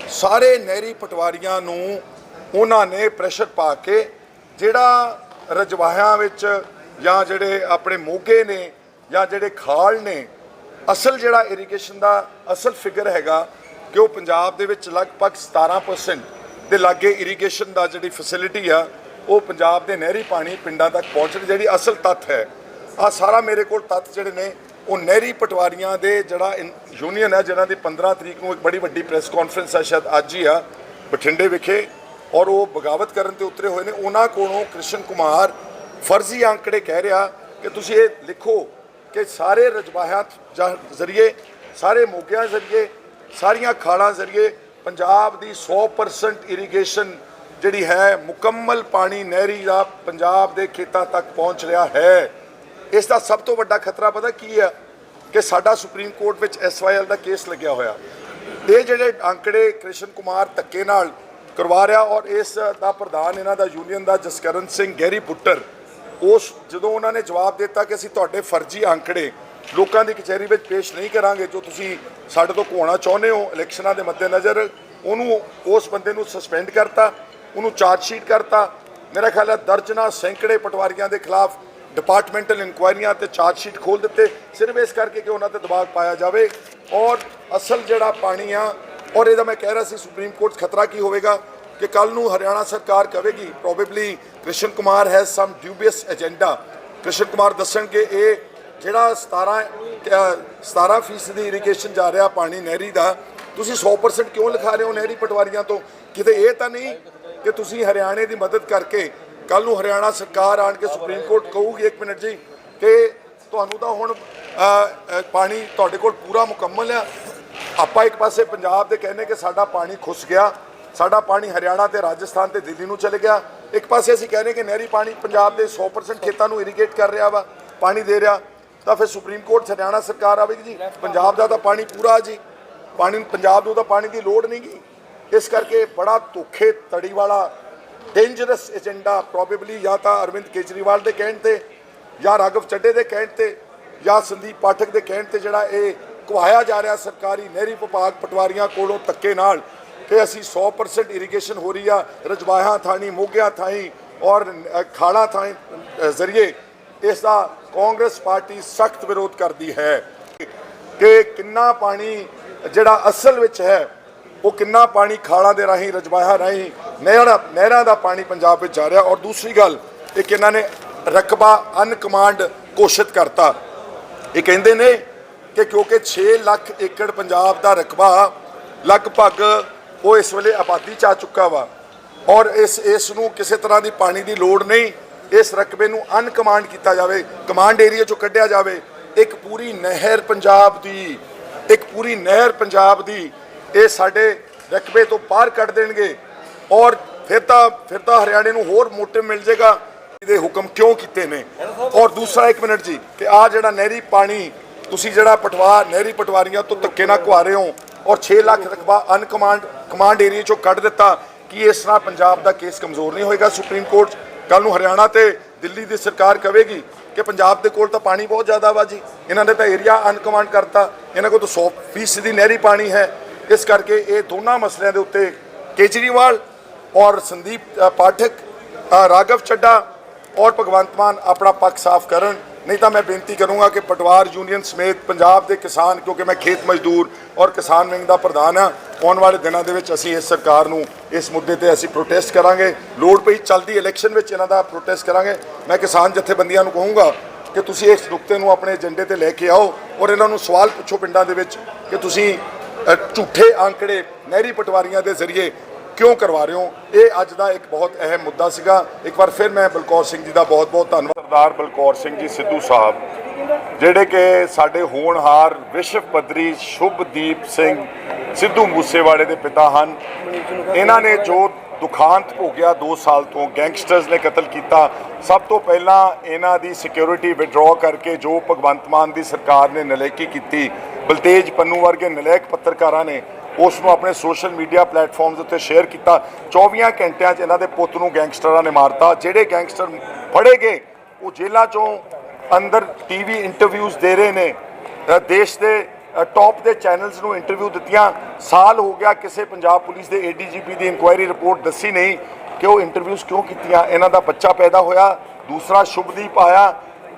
ਸਾਰੇ ਨਹਿਰੀ ਪਟਵਾਰੀਆਂ ਨੂੰ ਉਹਨਾਂ ਨੇ ਪ੍ਰੈਸ਼ਰ ਪਾ ਕੇ ਜਿਹੜਾ ਰਜਵਾਹਿਆਂ ਵਿੱਚ ਜਾਂ ਜਿਹੜੇ ਆਪਣੇ ਮੋਗੇ ਨੇ ਜਾਂ ਜਿਹੜੇ ਖਾਲ ਨੇ ਅਸਲ ਜਿਹੜਾ ਇਰੀਗੇਸ਼ਨ ਦਾ ਅਸਲ ਫਿਗਰ ਹੈਗਾ ਕਿ ਉਹ ਪੰਜਾਬ ਦੇ ਵਿੱਚ ਲਗਭਗ 17% ਦੇ ਲਾਗੇ ਇਰੀਗੇਸ਼ਨ ਦਾ ਜਿਹੜੀ ਫੈਸਿਲਿਟੀ ਆ, ਉਹ ਪੰਜਾਬ ਦੇ ਨਹਿਰੀ ਪਾਣੀ ਪਿੰਡਾਂ ਤੱਕ ਪਹੁੰਚਣ ਜਿਹੜੀ ਅਸਲ ਤੱਥ ਹੈ। ਆ ਸਾਰਾ ਮੇਰੇ ਕੋਲ ਤੱਥ ਜਿਹੜੇ ਨੇ, ਉਹ ਨਹਿਰੀ ਪਟਵਾਰੀਆਂ ਦੇ ਜਿਹੜਾ ਯੂਨੀਅਨ ਹੈ, ਜਿਹਨਾਂ ਦੀ 15 ਤਰੀਕ ਨੂੰ ਇੱਕ ਬੜੀ ਵੱਡੀ ਪ੍ਰੈਸ ਕਾਨਫਰੰਸ ਆ ਸ਼ਾਇਦ ਅੱਜ ਹੀ ਆ, ਬਠਿੰਡੇ ਵਿਖੇ, ਔਰ ਉਹ ਬਗਾਵਤ ਕਰਨ ਤੇ ਉਤਰੇ ਹੋਏ ਨੇ। ਉਹਨਾਂ ਕੋਲੋਂ ਕ੍ਰਿਸ਼ਨ ਕੁਮਾਰ ਫਰਜ਼ੀ ਅੰਕੜੇ ਕਹਿ ਰਿਹਾ ਕਿ ਤੁਸੀਂ ਇਹ ਲਿਖੋ ਕਿ ਸਾਰੇ ਰਜਵਾਹਿਆਂ ਜ਼ਰੀਏ, ਸਾਰੇ ਮੋਗਿਆਂ ਜ਼ਰੀਏ, ਸਾਰੀਆਂ ਖਾਲਾਂ ਜ਼ਰੀਏ ਪੰਜਾਬ ਦੀ 100% ਇਰੀਗੇਸ਼ਨ ਜਿਹੜੀ ਹੈ, ਮੁਕੰਮਲ ਪਾਣੀ ਨਹਿਰੀ ਦਾ ਪੰਜਾਬ ਦੇ ਖੇਤਾਂ ਤੱਕ ਪਹੁੰਚ ਰਿਹਾ ਹੈ। ਇਸ ਦਾ ਸਭ ਤੋਂ ਵੱਡਾ ਖਤਰਾ ਪਤਾ ਕੀ ਹੈ ਕਿ ਸਾਡਾ ਸੁਪਰੀਮ ਕੋਰਟ ਵਿੱਚ ਐਸਵਾਈਐਲ ਦਾ ਕੇਸ ਲੱਗਿਆ ਹੋਇਆ। ਇਹ ਜਿਹੜੇ ਅੰਕੜੇ ਕ੍ਰਿਸ਼ਨ ਕੁਮਾਰ ਧੱਕੇ ਨਾਲ ਕਰਵਾ ਰਿਹਾ ਔਰ ਇਸ ਦਾ ਪ੍ਰਧਾਨ ਇਹਨਾਂ ਦਾ ਯੂਨੀਅਨ ਦਾ ਜਸਕਰਨ ਸਿੰਘ ਗਹਿਰੀ ਪੁੱਟਰ ਉਸ ਜਦੋਂ ਉਹਨਾਂ ਨੇ ਜਵਾਬ ਦਿੱਤਾ ਕਿ ਅਸੀਂ ਤੁਹਾਡੇ ਫਰਜ਼ੀ ਅੰਕੜੇ ਲੋਕਾਂ ਦੀ ਕਚਹਿਰੀ ਵਿੱਚ ਪੇਸ਼ ਨਹੀਂ ਕਰਾਂਗੇ ਜੋ ਤੁਸੀਂ ਸਾਡੇ ਤੋਂ ਕੋਣਾ ਚਾਹੁੰਦੇ ਹੋ, ਇਲੈਕਸ਼ਨਾਂ ਦੇ ਮੱਦੇਨਜ਼ਰ ਉਹਨੂੰ ਉਸ ਬੰਦੇ ਨੂੰ ਸਸਪੈਂਡ ਕਰਤਾ, ਉਹਨੂੰ ਚਾਰਜ ਸ਼ੀਟ ਕਰਤਾ। ਮੇਰਾ ਖਿਆਲ ਹੈ ਦਰਜਨਾ ਸੈਂਕੜੇ ਪਟਵਾਰੀਆਂ ਦੇ ਖਿਲਾਫ ਡਿਪਾਰਟਮੈਂਟਲ ਇਨਕੁਆਇਰੀਆਂ ਤੇ ਚਾਰਜ ਸ਼ੀਟ ਖੋਲ ਦਿੱਤੇ। ਸਿਰਫ ਇਸ ਕਰਕੇ ਕਿ ਉਹਨਾਂ ਤੇ ਦਬਾਅ ਪਾਇਆ ਜਾਵੇ ਔਰ ਅਸਲ ਜਿਹੜਾ ਪਾਣੀ ਆ, ਔਰ ਇਹਦਾ ਮੈਂ ਕਹਿ ਰਿਹਾ ਸੀ ਸੁਪਰੀਮ ਕੋਰਟ 'ਚ ਖਤਰਾ ਕੀ ਹੋਵੇਗਾ ਕਿ ਕੱਲ ਨੂੰ ਹਰਿਆਣਾ ਸਰਕਾਰ ਕਹੇਗੀ probably Krishan Kumar has some dubious agenda Krishan Kumar ਦੱਸਣਗੇ ਇਹ ਜਿਹੜਾ 17 ਅਹ 17 ਫੀਸਦੀ ਇਰੀਗੇਸ਼ਨ ਜਾ ਰਿਹਾ ਪਾਣੀ ਨਹਿਰੀ ਦਾ, ਤੁਸੀਂ 100% ਕਿਉਂ ਲਿਖਾ ਰਹੇ ਹੋ ਨਹਿਰੀ ਪਟਵਾਰੀਆਂ ਤੋਂ? ਕਿਤੇ ਇਹ ਤਾਂ ਨਹੀਂ ਕਿ ਤੁਸੀਂ ਹਰਿਆਣੇ ਦੀ ਮਦਦ ਕਰਕੇ ਕੱਲ ਨੂੰ ਹਰਿਆਣਾ ਸਰਕਾਰ ਆਣ ਕੇ ਸੁਪਰੀਮ ਕੋਰਟ ਕਹੂਗੀ, ਇੱਕ ਮਿੰਟ ਜੀ, ਕਿ ਤੁਹਾਨੂੰ ਤਾਂ ਹੁਣ ਪਾਣੀ ਤੁਹਾਡੇ ਕੋਲ ਪੂਰਾ ਮੁਕੰਮਲ ਆ। ਆਪਾਂ ਇੱਕ ਪਾਸੇ ਪੰਜਾਬ ਦੇ ਕਹਿੰਦੇ ਕਿ ਸਾਡਾ ਪਾਣੀ ਖੁੱਸ ਗਿਆ, ਸਾਡਾ ਪਾਣੀ ਹਰਿਆਣਾ ਤੇ ਰਾਜਸਥਾਨ ਤੇ ਦਿੱਲੀ ਨੂੰ ਚਲੇ ਗਿਆ। ਇੱਕ ਪਾਸੇ ਅਸੀਂ ਕਹਿੰਦੇ ਕਿ ਨਹਿਰੀ ਪਾਣੀ ਪੰਜਾਬ ਦੇ 100% ਖੇਤਾਂ ਨੂੰ ਇਰੀਗੇਟ ਕਰ ਰਿਹਾ ਵਾ, ਪਾਣੀ ਦੇ ਰਿਹਾ। ਤਾਂ ਫਿਰ ਸੁਪਰੀਮ ਕੋਰਟ 'ਚ ਹਰਿਆਣਾ ਸਰਕਾਰ ਆਵੇਗੀ ਜੀ। ਪੰਜਾਬ ਦਾ ਤਾਂ ਪਾਣੀ ਪੂਰਾ ਜੀ। ਪਾਣੀ ਪੰਜਾਬ ਨੂੰ ਤਾਂ ਪਾਣੀ ਦੀ ਲੋੜ ਨਹੀਂ ਗੀ। ਇਸ ਕਰਕੇ ਬੜਾ ਧੋਖੇ ਤੜੀ ਵਾਲਾ ਡੇਂਜਰਸ ਏਜੰਡਾ ਪ੍ਰੋਬੇਬਲੀ ਜਾਂ ਤਾਂ ਅਰਵਿੰਦ ਕੇਜਰੀਵਾਲ ਦੇ ਕਹਿਣ ਤੇ ਜਾਂ ਰਾਘਵ ਚੱਡੇ ਦੇ ਕਹਿਣ ਤੇ ਜਾਂ ਸੰਦੀਪ ਪਾਠਕ ਦੇ ਕਹਿਣ ਤੇ ਜਿਹੜਾ ਇਹ ਕੁਹਾਇਆ ਜਾ ਰਿਹਾ ਸਰਕਾਰੀ ਨਹਿਰੀ ਵਿਭਾਗ ਪਟਵਾਰੀਆਂ ਕੋਲੋਂ ਧੱਕੇ ਨਾਲ। ਕਿ ਅਸੀਂ 100% ਇਰੀਗੇਸ਼ਨ ਹੋ ਰਹੀ ਆ ਰਜਵਾਹਾਂ ਥਾਣੀ ਮੋਗਿਆਂ ਥਾਈ ਔਰ ਅ, ਖਾੜਾ ਥਾਈ ਜ਼ਰੀਏ। ਇਸ ਦਾ ਕਾਂਗਰਸ ਪਾਰਟੀ ਸਖਤ ਵਿਰੋਧ ਕਰਦੀ ਹੈ ਕਿ ਕਿੰਨਾ ਪਾਣੀ ਜਿਹੜਾ ਅਸਲ ਵਿੱਚ ਹੈ, ਉਹ ਕਿੰਨਾ ਪਾਣੀ ਖਾਲਾਂ ਦੇ ਰਾਹੀਂ ਰਜਵਾਹਾ ਰਾਹੀਂ, ਨਹਿਰਾਂ ਨਹਿਰਾਂ ਦਾ ਪਾਣੀ ਪੰਜਾਬ ਵਿੱਚ ਜਾ ਰਿਹਾ। ਔਰ ਦੂਸਰੀ ਗੱਲ ਇੱਕ ਇਹਨਾਂ ਨੇ ਰਕਬਾ ਅਨਕਮਾਂਡ ਘੋਸ਼ਿਤ ਕਰਤਾ। ਇਹ ਕਹਿੰਦੇ ਨੇ ਕਿ ਕਿਉਂਕਿ 6 ਲੱਖ ਏਕੜ ਪੰਜਾਬ ਦਾ ਰਕਬਾ ਲਗਭਗ ਉਹ ਇਸ ਵੇਲੇ ਆਬਾਦੀ ਚ ਆ ਚੁੱਕਾ ਵਾ। ਔਰ ਇਸ ਇਸ ਨੂੰ ਕਿਸੇ ਤਰ੍ਹਾਂ ਦੀ ਪਾਣੀ ਦੀ ਲੋੜ ਨਹੀਂ। ਇਸ ਰਕਬੇ ਨੂੰ ਅਨਕਮਾਂਡ ਕੀਤਾ ਜਾਵੇ, ਕਮਾਂਡ ਏਰੀਆ ਚੋਂ ਕੱਢਿਆ ਜਾਵੇ, ਇੱਕ ਪੂਰੀ ਨਹਿਰ ਪੰਜਾਬ ਦੀ, ਇੱਕ ਪੂਰੀ ਨਹਿਰ ਪੰਜਾਬ ਦੀ ਇਹ ਸਾਡੇ ਰਕਬੇ ਤੋਂ ਬਾਹਰ ਕੱਢ ਦੇਣਗੇ ਔਰ ਫਿਰ ਤਾਂ ਫਿਰ ਤਾਂ ਹਰਿਆਣੇ ਨੂੰ ਹੋਰ ਮੋਟਿਵ ਮਿਲ ਜਾਏਗਾ, ਇਹਦੇ ਹੁਕਮ ਕਿਉਂ ਕੀਤੇ ਨੇ? ਔਰ ਦੂਸਰਾ ਇੱਕ ਮਿੰਟ ਜੀ, ਕਿ ਆ ਜਿਹੜਾ ਨਹਿਰੀ ਪਾਣੀ, ਤੁਸੀਂ ਜਿਹੜਾ ਪਟਵਾ, ਨਹਿਰੀ ਪਟਵਾਰੀਆਂ ਤੋਂ ਧੱਕੇ ਨਾਲ ਕੁਆ ਰਹੇ ਹੋ ਔਰ 6 ਲੱਖ ਰਕਬਾ ਅਨਕਮਾਂਡ, ਕਮਾਂਡ ਏਰੀਆ ਚੋਂ ਕੱਢ ਦਿੱਤਾ, ਕਿ ਇਸ ਤਰ੍ਹਾਂ ਪੰਜਾਬ ਦਾ ਕੇਸ ਕਮਜ਼ੋਰ ਨਹੀਂ ਹੋਏਗਾ ਸੁਪਰੀਮ ਕੋਰਟ? ਕੱਲ ਨੂੰ ਹਰਿਆਣਾ ਤੇ ਦਿੱਲੀ ਦੀ ਸਰਕਾਰ ਕਹੇਗੀ ਕਿ ਪੰਜਾਬ ਦੇ ਕੋਲ ਤਾਂ ਪਾਣੀ ਬਹੁਤ ਜ਼ਿਆਦਾ ਵਾ ਜੀ। ਇਹਨਾਂ ਨੇ ਤਾਂ ਏਰੀਆ ਅਨਕਮਾਂਡ ਕਰਤਾ। ਇਹਨਾਂ ਕੋਲ ਤਾਂ 100 ਫੀਸਦੀ ਦੀ ਨਹਿਰੀ ਪਾਣੀ ਹੈ। ਇਸ ਕਰਕੇ ਇਹ ਦੋਨਾਂ ਮਸਲਿਆਂ ਦੇ ਉੱਤੇ ਕੇਜਰੀਵਾਲ ਔਰ ਸੰਦੀਪ ਪਾਠਕ ਅ, ਰਾਘਵ ਚੱਡਾ ਔਰ ਭਗਵੰਤ ਮਾਨ ਆਪਣਾ ਪੱਖ ਸਾਫ਼ ਕਰਨ ਨਹੀਂ ਤਾਂ ਮੈਂ ਬੇਨਤੀ ਕਰੂੰਗਾ ਕਿ ਪਟਵਾਰ ਯੂਨੀਅਨ ਸਮੇਤ ਪੰਜਾਬ ਦੇ ਕਿਸਾਨ, ਕਿਉਂਕਿ ਮੈਂ ਖੇਤ ਮਜ਼ਦੂਰ ਔਰ ਕਿਸਾਨ ਵਿੰਗ ਦਾ ਪ੍ਰਧਾਨ ਹਾਂ, ਆਉਣ ਵਾਲੇ ਦਿਨਾਂ ਦੇ ਵਿੱਚ ਅਸੀਂ ਇਸ ਸਰਕਾਰ ਨੂੰ ਇਸ ਮੁੱਦੇ ਤੇ ਅਸੀਂ ਪ੍ਰੋਟੈਸਟ ਕਰਾਂਗੇ। ਲੋੜ ਪਈ ਚੱਲਦੀ ਇਲੈਕਸ਼ਨ ਵਿੱਚ ਇਹਨਾਂ ਦਾ ਪ੍ਰੋਟੈਸਟ ਕਰਾਂਗੇ। ਮੈਂ ਕਿਸਾਨ ਜਥੇਬੰਦੀਆਂ ਨੂੰ ਕਹੂੰਗਾ ਕਿ ਤੁਸੀਂ ਇਸ ਨੁਕਤੇ ਨੂੰ ਆਪਣੇ ਏਜੰਡੇ ਤੇ ਲੈ ਕੇ ਆਓ ਔਰ ਇਹਨਾਂ ਨੂੰ ਸਵਾਲ ਪੁੱਛੋ ਪਿੰਡਾਂ ਦੇ ਵਿੱਚ ਕਿ ਤੁਸੀਂ ਝੂਠੇ ਆંકੜੇ ਨਹਿਰੀ ਪਟਵਾਰੀਆਂ ਦੇ ਜ਼ਰੀਏ ਕਿਉਂ ਕਰਵਾ ਰਹੇ ਹੋ? ਇਹ ਅੱਜ ਦਾ ਇੱਕ ਬਹੁਤ ਅਹਿਮ ਮੁੱਦਾ ਸੀਗਾ। ਇੱਕ ਵਾਰ ਫਿਰ ਮੈਂ ਬਲਕੌਰ ਸਿੰਘ ਜੀ ਦਾ ਬਹੁਤ ਬਹੁਤ ਧੰਨਵਾਦ। ਸਰਦਾਰ ਬਲਕੌਰ ਸਿੰਘ ਜੀ ਸਿੱਧੂ ਸਾਹਿਬ, ਜਿਹੜੇ ਕਿ ਸਾਡੇ ਹੋਣਹਾਰ ਵਿਸ਼ਵ ਪੱਧਰੀ ਸ਼ੁਭਦੀਪ ਸਿੰਘ ਸਿੱਧੂ ਮੂਸੇਵਾਲੇ ਦੇ ਪਿਤਾ ਹਨ। ਇਹਨਾਂ ਨੇ ਜੋ ਦੁਖਾਂਤ ਭੋਗਿਆ 2 ਸਾਲ ਤੋਂ, ਗੈਂਗਸਟਰਸ ਨੇ ਕਤਲ ਕੀਤਾ। ਸਭ ਤੋਂ ਪਹਿਲਾਂ ਇਹਨਾਂ ਦੀ ਸਿਕਿਉਰਿਟੀ ਵਿਡਰਾਅ ਕਰਕੇ ਜੋ ਭਗਵੰਤ ਮਾਨ ਦੀ ਸਰਕਾਰ ਨੇ ਨਲੇਕੀ ਕੀਤੀ, ਬਲਤੇਜ ਪੰਨੂ ਵਰਗੇ ਨਲੇਕ ਪੱਤਰਕਾਰਾਂ ਨੇ ਉਸ ਨੂੰ ਆਪਣੇ ਸੋਸ਼ਲ ਮੀਡੀਆ ਪਲੇਟਫਾਰਮਸ ਉੱਤੇ ਸ਼ੇਅਰ ਕੀਤਾ। 24 ਘੰਟਿਆਂ 'ਚ ਇਹਨਾਂ ਦੇ ਪੁੱਤ ਨੂੰ ਗੈਂਗਸਟਰਾਂ ਨੇ ਮਾਰਤਾ। ਜਿਹੜੇ ਗੈਂਗਸਟਰ ਫੜੇ ਗਏ, ਉਹ ਜੇਲ੍ਹਾਂ 'ਚੋਂ ਅੰਦਰ ਟੀਵੀ ਇੰਟਰਵਿਊਜ਼ ਦੇ ਰਹੇ ਨੇ। ਦੇਸ਼ ਦੇ ਟੌਪ ਦੇ ਚੈਨਲਸ ਨੂੰ ਇੰਟਰਵਿਊ ਦਿੱਤੀਆਂ। ਸਾਲ ਹੋ ਗਿਆ ਕਿਸੇ ਪੰਜਾਬ ਪੁਲਿਸ ਦੇ ਏਡੀਜੀਪੀ ਦੀ ਇਨਕੁਆਇਰੀ ਰਿਪੋਰਟ ਦੱਸੀ ਨਹੀਂ ਕਿ ਉਹ ਇੰਟਰਵਿਊਜ਼ ਕਿਉਂ ਕੀਤੀਆਂ। ਇਹਨਾਂ ਦਾ ਬੱਚਾ ਪੈਦਾ ਹੋਇਆ, ਦੂਸਰਾ ਸ਼ੁਭਦੀਪ ਆਇਆ।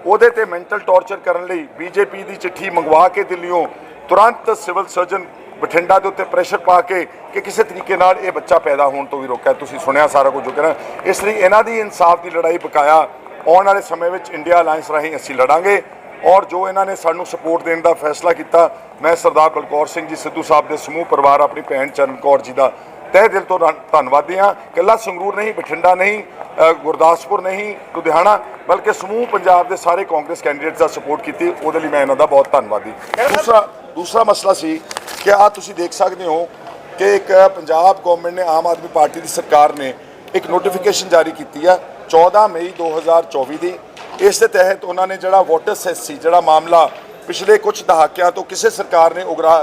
ਉਹਦੇ ਤੇ ਮੈਂਟਲ ਟੌਰਚਰ ਕਰਨ ਲਈ ਬੀਜੇਪੀ ਦੀ ਚਿੱਠੀ ਮੰਗਵਾ ਕੇ ਦਿੱਲੀੋਂ। ਤੁਰੰਤ ਸਿਵਲ ਸਰਜਨ ਬਠਿੰਡਾ ਦੇ ਉੱਤੇ ਪ੍ਰੈਸ਼ਰ ਪਾ ਕੇ ਕਿ ਕਿਸੇ ਤਰੀਕੇ ਨਾਲ ਇਹ ਬੱਚਾ ਪੈਦਾ ਹੋਣ ਤੋਂ ਵੀ ਰੋਕਿਆ। ਤੁਸੀਂ ਸੁਣਿਆ ਸਾਰਾ ਕੁਝ ਜੋ ਕਹਿਣਾ ਇਸ ਲਈ ਇਹਨਾਂ ਦੀ ਇਨਸਾਫ ਦੀ ਲੜਾਈ ਬਕਾਇਆ ਆਉਣ ਵਾਲੇ ਸਮੇਂ ਵਿੱਚ ਇੰਡੀਆ ਅਲਾਈਅੰਸ ਰਾਹੀਂ ਅਸੀਂ ਲੜਾਂਗੇ ਔਰ ਜੋ ਇਹਨਾਂ ਨੇ ਸਾਨੂੰ ਸਪੋਰਟ ਦੇਣ ਦਾ ਫੈਸਲਾ ਕੀਤਾ, ਮੈਂ ਸਰਦਾਰ ਬਲਕੌਰ ਸਿੰਘ ਜੀ ਸਿੱਧੂ ਸਾਹਿਬ ਦੇ ਸਮੂਹ ਪਰਿਵਾਰ, ਆਪਣੀ ਭੈਣ ਚਰਨ ਕੌਰ ਜੀ ਦਾ ਤਹਿ ਦਿਲ ਤੋਂ ਧੰਨਵਾਦੀ ਹਾਂ। ਇਕੱਲਾ ਸੰਗਰੂਰ ਨਹੀਂ, ਬਠਿੰਡਾ ਨਹੀਂ ਗੁਰਦਾਸਪੁਰ ਨਹੀਂ, ਲੁਧਿਆਣਾ, ਬਲਕਿ ਸਮੂਹ ਪੰਜਾਬ ਦੇ ਸਾਰੇ ਕਾਂਗਰਸ ਕੈਂਡੀਡੇਟਸ ਦਾ ਸਪੋਰਟ ਕੀਤੀ। ਉਹਦੇ ਲਈ ਮੈਂ ਇਹਨਾਂ ਦਾ ਬਹੁਤ ਧੰਨਵਾਦੀ। ਦੂਸਰਾ ਦੂਸਰਾ ਮਸਲਾ ਸੀ ਕਿ ਆ ਤੁਸੀਂ ਦੇਖ ਸਕਦੇ ਹੋ ਕਿ ਇੱਕ ਪੰਜਾਬ ਗਵਰਨਮੈਂਟ ਨੇ ਆਮ ਆਦਮੀ ਪਾਰਟੀ ਦੀ ਸਰਕਾਰ ਨੇ ਇੱਕ ਨੋਟੀਫਿਕੇਸ਼ਨ ਜਾਰੀ ਕੀਤੀ ਆ 14 ਮਈ 2024 ਦੀ। ਇਸ ਦੇ ਤਹਿਤ ਉਹਨਾਂ ਨੇ ਜਿਹੜਾ ਵਾਟਰ ਸੈਸ ਸੀ ਜਿਹੜਾ ਮਾਮਲਾ ਪਿਛਲੇ ਕੁਝ ਦਹਾਕਿਆਂ ਤੋਂ ਕਿਸੇ ਸਰਕਾਰ ਨੇ ਉਗਰਾ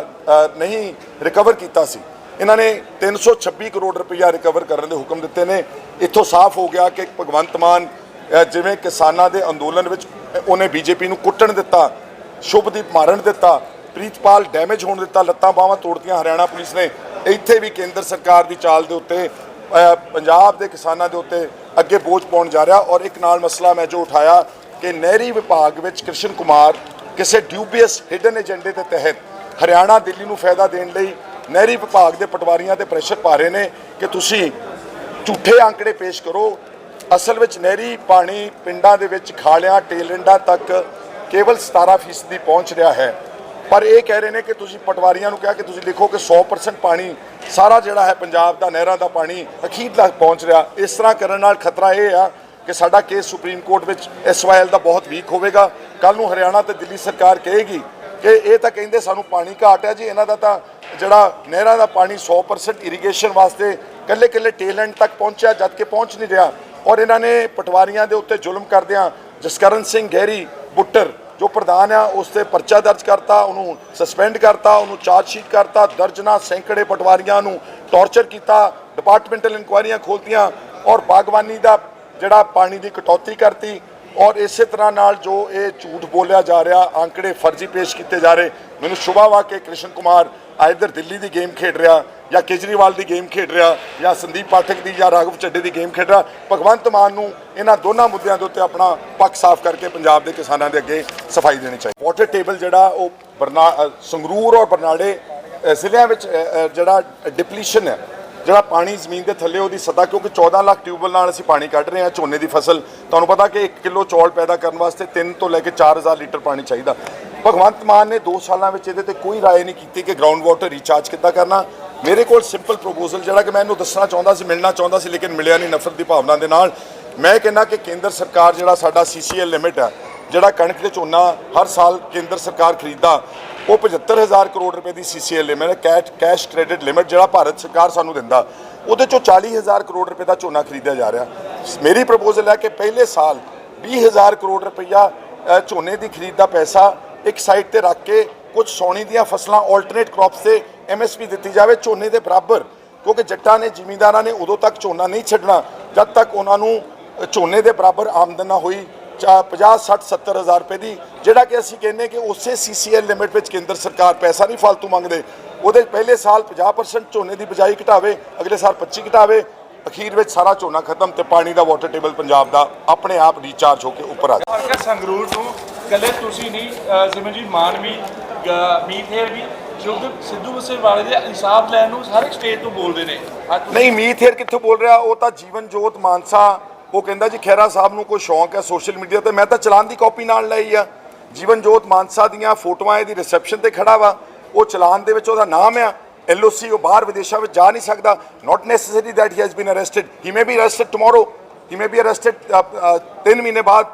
ਨਹੀਂ ਰਿਕਵਰ ਕੀਤਾ ਸੀ ਇਹਨਾਂ ਨੇ 326 ਕਰੋੜ ਰੁਪਇਆ ਰਿਕਵਰ ਕਰਨ ਦੇ ਹੁਕਮ ਦਿੱਤੇ ਨੇ। ਇੱਥੋਂ ਸਾਫ਼ ਹੋ ਗਿਆ ਕਿ ਭਗਵੰਤ ਮਾਨ ਜਿਵੇਂ ਕਿਸਾਨਾਂ ਦੇ ਅੰਦੋਲਨ ਵਿੱਚ ਅ, ਉਹਨੇ ਬੀਜੇਪੀ ਨੂੰ ਕੁੱਟਣ ਦਿੱਤਾ ਸ਼ੁਭਦੀਪ ਮਾਰਨ ਦਿੱਤਾ ਪ੍ਰੀਤਪਾਲ ਡੈਮੇਜ ਹੋਣ ਦਿੱਤਾ, ਲੱਤਾਂ ਬਾਹਾਂ ਤੋੜਤੀਆਂ ਹਰਿਆਣਾ ਪੁਲਿਸ ਨੇ। ਇੱਥੇ ਵੀ ਕੇਂਦਰ ਸਰਕਾਰ ਦੀ ਚਾਲ ਦੇ ਉੱਤੇ ਪੰਜਾਬ ਦੇ ਕਿਸਾਨਾਂ ਦੇ ਉੱਤੇ ਅੱਗੇ ਬੋਝ ਪਾਉਣ ਜਾ ਰਿਹਾ ਔਰ ਇੱਕ ਨਾਲ ਮਸਲਾ ਮੈਂ ਜੋ ਉਠਾਇਆ ਕਿ ਨਹਿਰੀ ਵਿਭਾਗ ਵਿੱਚ ਕ੍ਰਿਸ਼ਨ ਕੁਮਾਰ ਕਿਸੇ ਡਿਊਬੀਅਸ ਹਿਡਨ ਏਜੰਡੇ ਦੇ ਤਹਿਤ ਹਰਿਆਣਾ, ਦਿੱਲੀ ਨੂੰ ਫਾਇਦਾ ਦੇਣ ਲਈ ਨਹਿਰੀ ਵਿਭਾਗ ਦੇ ਪਟਵਾਰੀਆਂ ਤੇ ਪ੍ਰੈਸ਼ਰ ਪਾ ਰਹੇ ਨੇ ਕਿ ਤੁਸੀਂ ਝੂਠੇ ਅੰਕੜੇ ਪੇਸ਼ ਕਰੋ। ਅਸਲ ਵਿੱਚ ਨਹਿਰੀ ਪਾਣੀ ਪਿੰਡਾਂ ਦੇ ਵਿੱਚ ਖਾਲਿਆਂ ਟੇਲੈਂਡਾਂ ਤੱਕ ਕੇਵਲ 17% ਦੀ ਪਹੁੰਚ ਰਿਹਾ ਹੈ। ਪਰ ਇਹ ਕਹਿ ਰਹੇ ਨੇ ਕਿ ਤੁਸੀਂ ਪਟਵਾਰੀਆਂ ਨੂੰ ਕਿਹਾ ਕਿ ਤੁਸੀਂ ਲਿਖੋ ਕਿ 100% ਪਾਣੀ ਸਾਰਾ ਜਿਹੜਾ ਹੈ ਪੰਜਾਬ ਦਾ, ਨਹਿਰਾਂ ਦਾ ਪਾਣੀ ਅਖੀਰ ਤੱਕ ਪਹੁੰਚ ਰਿਹਾ। ਇਸ ਤਰ੍ਹਾਂ ਕਰਨ ਨਾਲ ਖਤਰਾ ਇਹ ਆ ਕਿ ਸਾਡਾ ਕੇਸ ਸੁਪਰੀਮ ਕੋਰਟ ਵਿੱਚ ਐਸਵਾਈਐਲ ਦਾ ਬਹੁਤ ਵੀਕ ਹੋਵੇਗਾ। ਕੱਲ ਨੂੰ ਹਰਿਆਣਾ ਤੇ ਦਿੱਲੀ ਸਰਕਾਰ ਕਹੇਗੀ ਕਿ ਇਹ ਤਾਂ ਕਹਿੰਦੇ ਸਾਨੂੰ ਪਾਣੀ ਘਾਟ ਹੈ ਜੀ, ਇਹਨਾਂ ਦਾ ਤਾਂ ਜਿਹੜਾ ਨਹਿਰਾਂ ਦਾ ਪਾਣੀ 100% ਇਰੀਗੇਸ਼ਨ ਵਾਸਤੇ ਕੱਲੇ ਕੱਲੇ ਟੇਲੈਂਟ ਤੱਕ ਪਹੁੰਚਿਆ, ਜਦ ਕਿ ਪਹੁੰਚ ਨਹੀਂ ਰਿਹਾ। ਔਰ ਇਹਨਾਂ ਨੇ ਪਟਵਾਰੀਆਂ ਦੇ ਉੱਤੇ ਜ਼ੁਲਮ ਕਰਦਿਆਂ ਜਸਕਰਨ ਸਿੰਘ ਗਹਿਰੀ, ਬੁੱਟਰ ਜੋ ਪ੍ਰਧਾਨ ਆ, ਉਸ ਤੇ ਪਰਚਾ ਦਰਜ ਕਰਤਾ, ਉਹਨੂੰ ਸਸਪੈਂਡ ਕਰਤਾ, ਉਹਨੂੰ ਚਾਰਜ ਸ਼ੀਟ ਕਰਤਾ, ਦਰਜਨਾ ਸੈਂਕੜੇ ਪਟਵਾਰੀਆਂ ਨੂੰ ਟੌਰਚਰ ਕੀਤਾ ਡਿਪਾਰਟਮੈਂਟਲ ਇਨਕੁਆਇਰੀਆਂ ਖੋਲਤੀਆਂ ਔਰ ਬਾਗਬਾਨੀ ਦਾ ਜਿਹੜਾ ਪਾਣੀ ਦੀ ਕਟੌਤੀ ਕਰਤੀ ਔਰ ਇਸੇ ਤਰ੍ਹਾਂ ਨਾਲ ਜੋ ਇਹ ਝੂਠ ਬੋਲਿਆ ਜਾ ਰਿਹਾ ਅੰਕੜੇ ਫਰਜ਼ੀ ਪੇਸ਼ ਕੀਤੇ ਜਾ ਰਹੇ। ਮੈਨੂੰ ਸ਼ੁਭਾ ਵਾ ਕਿ ਕ੍ਰਿਸ਼ਨ ਕੁਮਾਰ ਆਇਦਰ ਦਿੱਲੀ ਦੀ ਗੇਮ ਖੇਡ ਰਿਹਾ, ਜਾਂ ਕੇਜਰੀਵਾਲ ਦੀ ਗੇਮ ਖੇਡ ਰਿਹਾ, ਜਾਂ ਸੰਦੀਪ ਪਾਠਕ ਦੀ, ਜਾਂ ਰਾਘਵ ਚੱਡੇ ਦੀ ਗੇਮ ਖੇਡ ਰਿਹਾ। ਭਗਵੰਤ ਮਾਨ ਨੂੰ ਇਹਨਾਂ ਦੋਨਾਂ ਮੁੱਦਿਆਂ ਦੇ ਉੱਤੇ ਆਪਣਾ ਪੱਖ ਸਾਫ਼ ਕਰਕੇ ਪੰਜਾਬ ਦੇ ਕਿਸਾਨਾਂ ਦੇ ਅੱਗੇ ਸਫ਼ਾਈ ਦੇਣੀ ਚਾਹੀਦੀ। ਵਾਟਰ ਟੇਬਲ ਜਿਹੜਾ ਉਹ ਬਰਨਾ ਸੰਗਰੂਰ ਔਰ ਬਰਨਾਲੇ ਜ਼ਿਲ੍ਹਿਆਂ ਵਿੱਚ ਜਿਹੜਾ ਡਿਪਲੀਸ਼ਨ ਹੈ, ਜਿਹੜਾ ਪਾਣੀ ਜ਼ਮੀਨ ਦੇ ਥੱਲੇ ਉਹਦੀ ਸਤਾ ਕਿਉਂਕਿ 14 ਲੱਖ ਟਿਊਬਵੈਲ ਨਾਲ ਅਸੀਂ ਪਾਣੀ ਕੱਢ ਰਹੇ ਹਾਂ ਝੋਨੇ ਦੀ ਫਸਲ, ਤੁਹਾਨੂੰ ਪਤਾ ਕਿ 1 ਕਿਲੋ ਚੌਲ ਪੈਦਾ ਕਰਨ ਵਾਸਤੇ 3 ਤੋਂ ਲੈ ਕੇ 4000 ਲੀਟਰ ਪਾਣੀ ਚਾਹੀਦਾ। ਭਗਵੰਤ ਮਾਨ ਨੇ 2 ਸਾਲਾਂ ਵਿੱਚ ਇਹਦੇ ਤੇ ਕੋਈ ਰਾਏ ਨਹੀਂ ਕੀਤੀ ਕਿ ਗਰਾਊਂਡ ਵਾਟਰ ਰੀਚਾਰਜ ਕਿੱਦਾਂ ਕਰਨਾ। ਮੇਰੇ ਕੋਲ ਸਿੰਪਲ ਪ੍ਰਪੋਜ਼ਲ ਜਿਹੜਾ ਕਿ ਮੈਂ ਇਹਨੂੰ ਦੱਸਣਾ ਚਾਹੁੰਦਾ ਸੀ, ਮਿਲਣਾ ਚਾਹੁੰਦਾ ਸੀ, ਲੇਕਿਨ ਮਿਲਿਆ ਨਹੀਂ ਨਫ਼ਰਤ ਦੀ ਭਾਵਨਾ ਦੇ ਨਾਲ। ਮੈਂ ਕਹਿੰਦਾ ਕਿ ਕੇਂਦਰ ਸਰਕਾਰ ਜਿਹੜਾ ਸਾਡਾ ਸੀਸੀਐਲ ਲਿਮਿਟ ਹੈ ਜਿਹੜਾ ਕਣਕ ਤੇ ਝੋਨਾ ਹਰ ਸਾਲ ਕੇਂਦਰ ਸਰਕਾਰ ਖਰੀਦਦਾ, ਉਹ 75000 ਕਰੋੜ ਰੁਪਏ ਦੀ ਸੀਸੀਐਲ ਲਿਮਿਟ ਹੈ ਕੈਸ਼ ਕੈਸ਼ ਕ੍ਰੈਡਿਟ ਲਿਮਿਟ ਜਿਹੜਾ ਭਾਰਤ ਸਰਕਾਰ ਸਾਨੂੰ ਦਿੰਦਾ। ਉਹਦੇ ਚੋਂ 40000 ਕਰੋੜ ਰੁਪਏ ਦਾ ਝੋਨਾ ਖਰੀਦਿਆ ਜਾ ਰਿਹਾ। ਮੇਰੀ ਪ੍ਰਪੋਜ਼ਲ ਹੈ ਕਿ ਪਹਿਲੇ ਸਾਲ 20000 ਕਰੋੜ ਰੁਪਈਆ ਝੋਨੇ ਦੀ ਖਰੀਦ ਦਾ ਪੈਸਾ ਇੱਕ ਸਾਈਡ ਤੇ ਰੱਖ ਕੇ ਕੁਝ ਸੋਣੀ ਦੀਆਂ ਫਸਲਾਂ ਆਲਟਰਨੇਟ ਕ੍ਰੌਪਸ ਤੇ ਐਮਐਸਪੀ ਦਿੱਤੀ ਜਾਵੇ, ਝੋਨੇ ਦੇ ਬਰਾਬਰ। ਕਿਉਂਕਿ ਜੱਟਾਂ ਨੇ, ਜ਼ਿਮੀਂਦਾਰਾਂ ਨੇ ਉਦੋਂ ਤੱਕ ਝੋਨਾ ਨਹੀਂ ਛੱਡਣਾ, ਜਦ ਤੱਕ ਉਹਨਾਂ ਨੂੰ ਝੋਨੇ ਦੇ ਬਰਾਬਰ ਆਮਦਨ ਨਾ ਹੋਈ। ਚਾ 50 60 70 ਹਜ਼ਾਰ ਰੁਪਏ ਦੀ, ਜਿਹੜਾ ਕਿ ਅਸੀਂ ਕਹਿੰਦੇ ਕਿ ਉਸੇ ਸੀਸੀਐਲ ਲਿਮਿਟ ਵਿੱਚ ਕੇਂਦਰ ਸਰਕਾਰ ਪੈਸਾ ਨਹੀਂ ਫालतू ਮੰਗਦੇ। ਉਹਦੇ ਪਹਿਲੇ ਸਾਲ 50% ਝੋਨੇ ਦੀ ਬਿਜਾਈ ਘਟਾਵੇ, ਅਗਲੇ ਸਾਲ 25 ਘਟਾਵੇ। ਅਖੀਰ ਵਿੱਚ ਸਾਰਾ ਝੋਨਾ ਖਤਮ ਤੇ ਪਾਣੀ ਦਾ ਵਾਟਰ ਟੇਬਲ ਪੰਜਾਬ ਦਾ ਆਪਣੇ ਆਪ ਰੀਚਾਰਜ ਹੋ ਕੇ ਉੱਪਰ ਆ ਹਲਕਾ ਸੰਗਰੂਰ ਨੂੰ ਕੱਲੇ ਤੁਸੀਂ ਨਹੀਂ ਅਹ ਸਿਮਰਨਜੀਤ ਮਾਨ ਵੀ ਹੇਰ ਵੀ ਸ਼ੁਭ ਸਿੱਧੂ ਮੂਸੇਵਾਲੇ ਦੇ ਇਨਸਾਫ ਲੈਣ ਨੂੰ ਸਾਰੇ ਸਟੇਜ ਤੋਂ ਬੋਲਦੇ ਨੇ। ਨਹੀਂ ਮੀਤ ਹੇਰ ਕਿੱਥੋਂ ਬੋਲ ਰਿਹਾ? ਉਹ ਤਾਂ ਜੀਵਨ ਜੋਤ ਮਾਨਸਾ ਉਹ ਕਹਿੰਦਾ ਜੀ ਖੈਰਾ ਸਾਹਿਬ ਨੂੰ ਕੋਈ ਸ਼ੌਂਕ ਹੈ ਸੋਸ਼ਲ ਮੀਡੀਆ ਤੇ ਮੈਂ ਤਾਂ ਚਲਾਨ ਦੀ ਕਾਪੀ ਨਾਲ ਲਈ ਆ। ਜੀਵਨ ਜੋਤ ਮਾਨਸਾ ਦੀਆਂ ਫੋਟੋਆਂ ਇਹਦੀ ਰਿਸੈਪਸ਼ਨ ਤੇ ਖੜਾ ਵਾ। ਉਹ ਚਲਾਨ ਦੇ ਵਿੱਚ ਉਹਦਾ ਨਾਮ ਆ। ਐਲਓਸੀ ਉਹ ਬਾਹਰ ਵਿਦੇਸ਼ਾਂ ਵਿੱਚ ਜਾ ਨਹੀਂ ਸਕਦਾ। Not necessary that he has been arrested he may be arrested tomorrow he may be arrested 3 ਮਹੀਨੇ ਬਾਅਦ।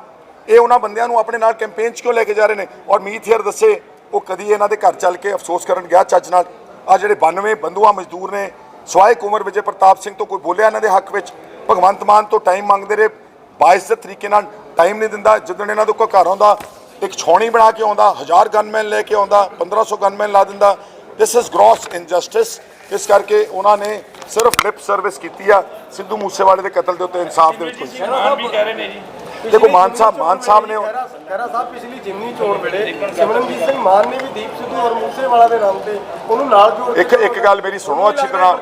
ਇਹ ਉਹਨਾਂ ਬੰਦਿਆਂ ਨੂੰ ਆਪਣੇ ਨਾਲ ਕੈਂਪੇਨ 'ਚ ਕਿਉਂ ਲੈ ਕੇ ਜਾ ਰਹੇ ਨੇ? ਔਰ ਮੀਤ ਹੇਰ ਦੱਸੇ, ਉਹ ਕਦੀ ਇਹਨਾਂ ਦੇ ਘਰ ਚੱਲ ਕੇ ਅਫਸੋਸ ਕਰਨ ਗਿਆ ਚੱਜ ਨਾਲ। ਆ ਜਿਹੜੇ 92 ਬੰਧੂਆ ਮਜ਼ਦੂਰ ਨੇ ਸਵਾਏ ਕੁਮਰ ਵਿਜੇ ਪ੍ਰਤਾਪ ਸਿੰਘ ਤੋਂ ਕੋਈ ਬੋਲਿਆ ਇਹਨਾਂ ਦੇ ਹੱਕ ਵਿੱਚ? ਭਗਵੰਤ ਮਾਨ ਤੋਂ ਟਾਈਮ ਮੰਗਦੇ ਰਹੇ। ਬਾਇਸ ਤਰੀਕੇ ਨਾਲ ਟਾਈਮ ਨਹੀਂ ਦਿੰਦਾ। ਜਦੋਂ ਇਹਨਾਂ ਦੇ ਕੋਲ ਘਰ ਆਉਂਦਾ, ਇੱਕ ਛੌਣੀ ਬਣਾ ਕੇ ਆਉਂਦਾ, ਹਜ਼ਾਰ ਗਨਮੈਨ ਲੈ ਕੇ ਆਉਂਦਾ 1500 ਗਨਮੈਨ ਲਾ ਦਿੰਦਾ। ਦਿਸ ਇਜ਼ ਗ੍ਰੋਸ ਇਨਜਸਟਿਸ ਇਸ ਕਰਕੇ ਉਹਨਾਂ ਨੇ ਸਿਰਫ ਲਿਪ ਸਰਵਿਸ ਕੀਤੀ ਆ। ਸਿੱਧੂ ਮੂਸੇਵਾਲੇ ਦੇ ਕਤਲ ਦੇ ਉੱਤੇ ਇਨਸਾਫ ਦੇ ਵਿੱਚ ਕੋਈ ਵੀ ਕਹਿ ਰਹੇ ਨੇ ਜੀ। ਦੇਖੋ ਮਾਨ ਸਾਹਿਬ ਮਾਨ ਸਾਹਿਬ ਨੇ ਖਹਿਰਾ ਖਹਿਰਾ ਸਾਹਿਬ ਪਿਛਲੀ ਜਿਮਨੀ ਚੋਣ ਵੇਲੇ ਸਿਮਰਨਜੀਤ ਸਿੰਘ ਮਾਨ ਨੇ ਵੀ ਦੀਪ ਸਿੱਧੂ ਔਰ ਮੂਸੇਵਾਲਾ ਦੇ ਨਾਮ ਤੇ ਉਹਨੂੰ ਨਾਲ ਜੋੜ ਇੱਕ ਇੱਕ ਗੱਲ ਮੇਰੀ ਸੁਣੋ ਅੱਛੀ ਤਰ੍ਹਾਂ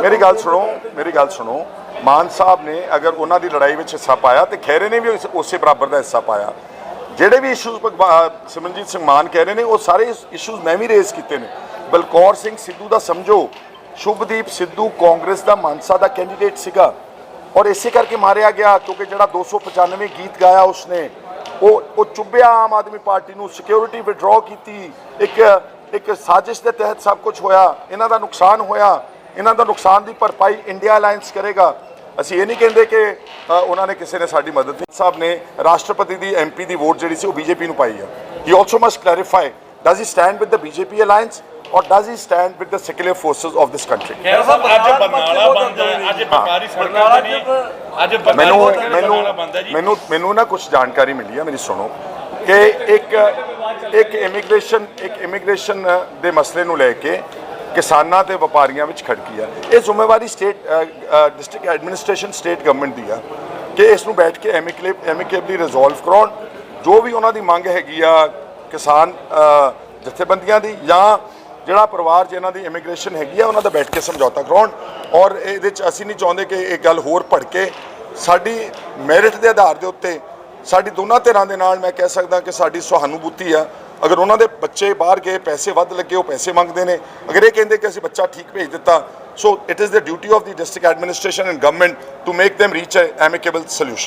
ਮੇਰੀ ਗੱਲ ਸੁਣੋ ਮੇਰੀ ਗੱਲ ਸੁਣੋ। ਮਾਨ ਸਾਹਿਬ ਨੇ ਅਗਰ ਉਹਨਾਂ ਦੀ ਲੜਾਈ ਵਿੱਚ ਹਿੱਸਾ ਪਾਇਆ ਤੇ ਖੈਰੇ ਨੇ ਵੀ ਉਸੇ ਬਰਾਬਰ ਦਾ ਹਿੱਸਾ ਪਾਇਆ। ਜਿਹੜੇ ਵੀ ਇਸ਼ੂਜ਼ ਸਿਮਰਨਜੀਤ ਸਿੰਘ ਮਾਨ ਕਹਿ ਰਹੇ ਨੇ, ਉਹ ਸਾਰੇ ਇਸ਼ੂਜ਼ ਮੈਂ ਵੀ ਰੇਜ਼ ਕੀਤੇ ਨੇ। ਬਲਕੌਰ ਸਿੰਘ ਸਿੱਧੂ ਦਾ ਸਮਝੋ, ਸ਼ੁਭਦੀਪ ਸਿੱਧੂ ਕਾਂਗਰਸ ਦਾ ਮਾਨਸਾ ਦਾ ਕੈਂਡੀਡੇਟ ਸੀਗਾ। ਔਰ ਇਸੇ ਕਰਕੇ ਮਾਰਿਆ ਗਿਆ, ਕਿਉਂਕਿ ਜਿਹੜਾ 295 ਗੀਤ ਗਾਇਆ ਉਸਨੇ, ਉਹ ਉਹ ਚੁੱਭਿਆ ਆਮ ਆਦਮੀ ਪਾਰਟੀ ਨੂੰ ਸਿਕਿਉਰਿਟੀ ਵਿਡਰਾਅ ਕੀਤੀ। ਇੱਕ ਇੱਕ ਸਾਜ਼ਿਸ਼ ਦੇ ਤਹਿਤ ਸਭ ਕੁਝ ਹੋਇਆ, ਇਹਨਾਂ ਦਾ ਨੁਕਸਾਨ ਹੋਇਆ, ਇਹਨਾਂ ਦਾ ਨੁਕਸਾਨ ਦੀ ਭਰਪਾਈ ਇੰਡੀਆ ਅਲਾਈਅੰਸ ਕਰੇਗਾ। ਅਸੀਂ ਇਹ ਨਹੀਂ ਕਹਿੰਦੇ ਕਿ ਉਹਨਾਂ ਨੇ ਕਿਸੇ ਨੇ ਸਾਡੀ ਮਦਦ ਨਹੀਂ ਸਾਹਿਬ ਨੇ ਰਾਸ਼ਟਰਪਤੀ ਦੀ ਐਮਪੀ ਦੀ ਵੋਟ ਜਿਹੜੀ ਸੀ ਉਹ ਬੀਜੇਪੀ ਨੂੰ ਪਾਈ ਆ। He also must clarify does he stand with the BJP alliance ਔਰ does he stand with the secular forces of this country ਖੈਰ ਸਾਹਿਬ ਅੱਜ ਬਰਨਾਲਾ ਬੰਦ ਹੈ ਅੱਜ ਵਪਾਰੀ ਸੜਕਾਂ ਤੇ ਨਹੀਂ ਅੱਜ ਮੈਨੂੰ ਮੈਨੂੰ ਮੈਨੂੰ ਮੈਨੂੰ ਨਾ ਕੁਝ ਜਾਣਕਾਰੀ ਮਿਲੀ ਹੈ ਮੇਰੀ ਸੁਣੋ। ਕਿ ਇੱਕ ਇੱਕ ਇਮੀਗ੍ਰੇਸ਼ਨ ਇੱਕ ਇਮੀਗ੍ਰੇਸ਼ਨ ਦੇ ਮਸਲੇ ਨੂੰ ਲੈ ਕੇ ਕਿਸਾਨਾਂ ਤੇ ਵਪਾਰੀਆਂ ਵਿੱਚ ਖੜਕੀ ਆ। ਇਹ ਜ਼ਿੰਮੇਵਾਰੀ state district administration state government ਦੀ ਆ ਕਿ ਇਸ ਨੂੰ ਬੈਠ ਕੇ ਐਮਿਕਲੀ ਐਮਿਕੇਬਲੀ ਰਿਜ਼ੋਲਵ ਕਰਾਉਣ। ਜੋ ਵੀ ਉਹਨਾਂ ਦੀ ਮੰਗ ਹੈਗੀ ਆ ਕਿਸਾਨ ਜਥੇਬੰਦੀਆਂ ਦੀ ਜਾਂ ਜਿਹੜਾ ਪਰਿਵਾਰ ਜਿਹਨਾਂ ਦੀ ਇਮੀਗ੍ਰੇਸ਼ਨ ਹੈਗੀ ਆ, ਉਹਨਾਂ ਦਾ ਬੈਠ ਕੇ ਸਮਝੌਤਾ ਕਰਾਉਣ। ਔਰ ਇਹਦੇ ਚ ਅਸੀਂ ਨਹੀਂ ਚਾਹੁੰਦੇ ਕਿ ਇਹ ਗੱਲ ਹੋਰ ਭੜਕੇ। ਸਾਡੀ ਮੈਰਿਟ ਦੇ ਆਧਾਰ ਦੇ ਉੱਤੇ ਸਾਡੀ ਦੋਨਾਂ ਧਿਰਾਂ ਦੇ ਨਾਲ ਮੈਂ ਕਹਿ ਸਕਦਾ ਕਿ ਸਾਡੀ ਸਹਾਨੁਭੂਤੀ ਆ। ਅਗਰ ਉਹਨਾਂ ਦੇ ਬੱਚੇ ਬਾਹਰ ਗਏ, ਪੈਸੇ ਵੱਧ ਲੱਗੇ, ਉਹ ਪੈਸੇ ਮੰਗਦੇ ਨੇ। ਅਗਰ ਇਹ ਕਹਿੰਦੇ ਕਿ ਅਸੀਂ ਬੱਚਾ ਠੀਕ ਭੇਜ ਦਿੱਤਾ so it is the duty of the district administration and government to make them reach a amicable solution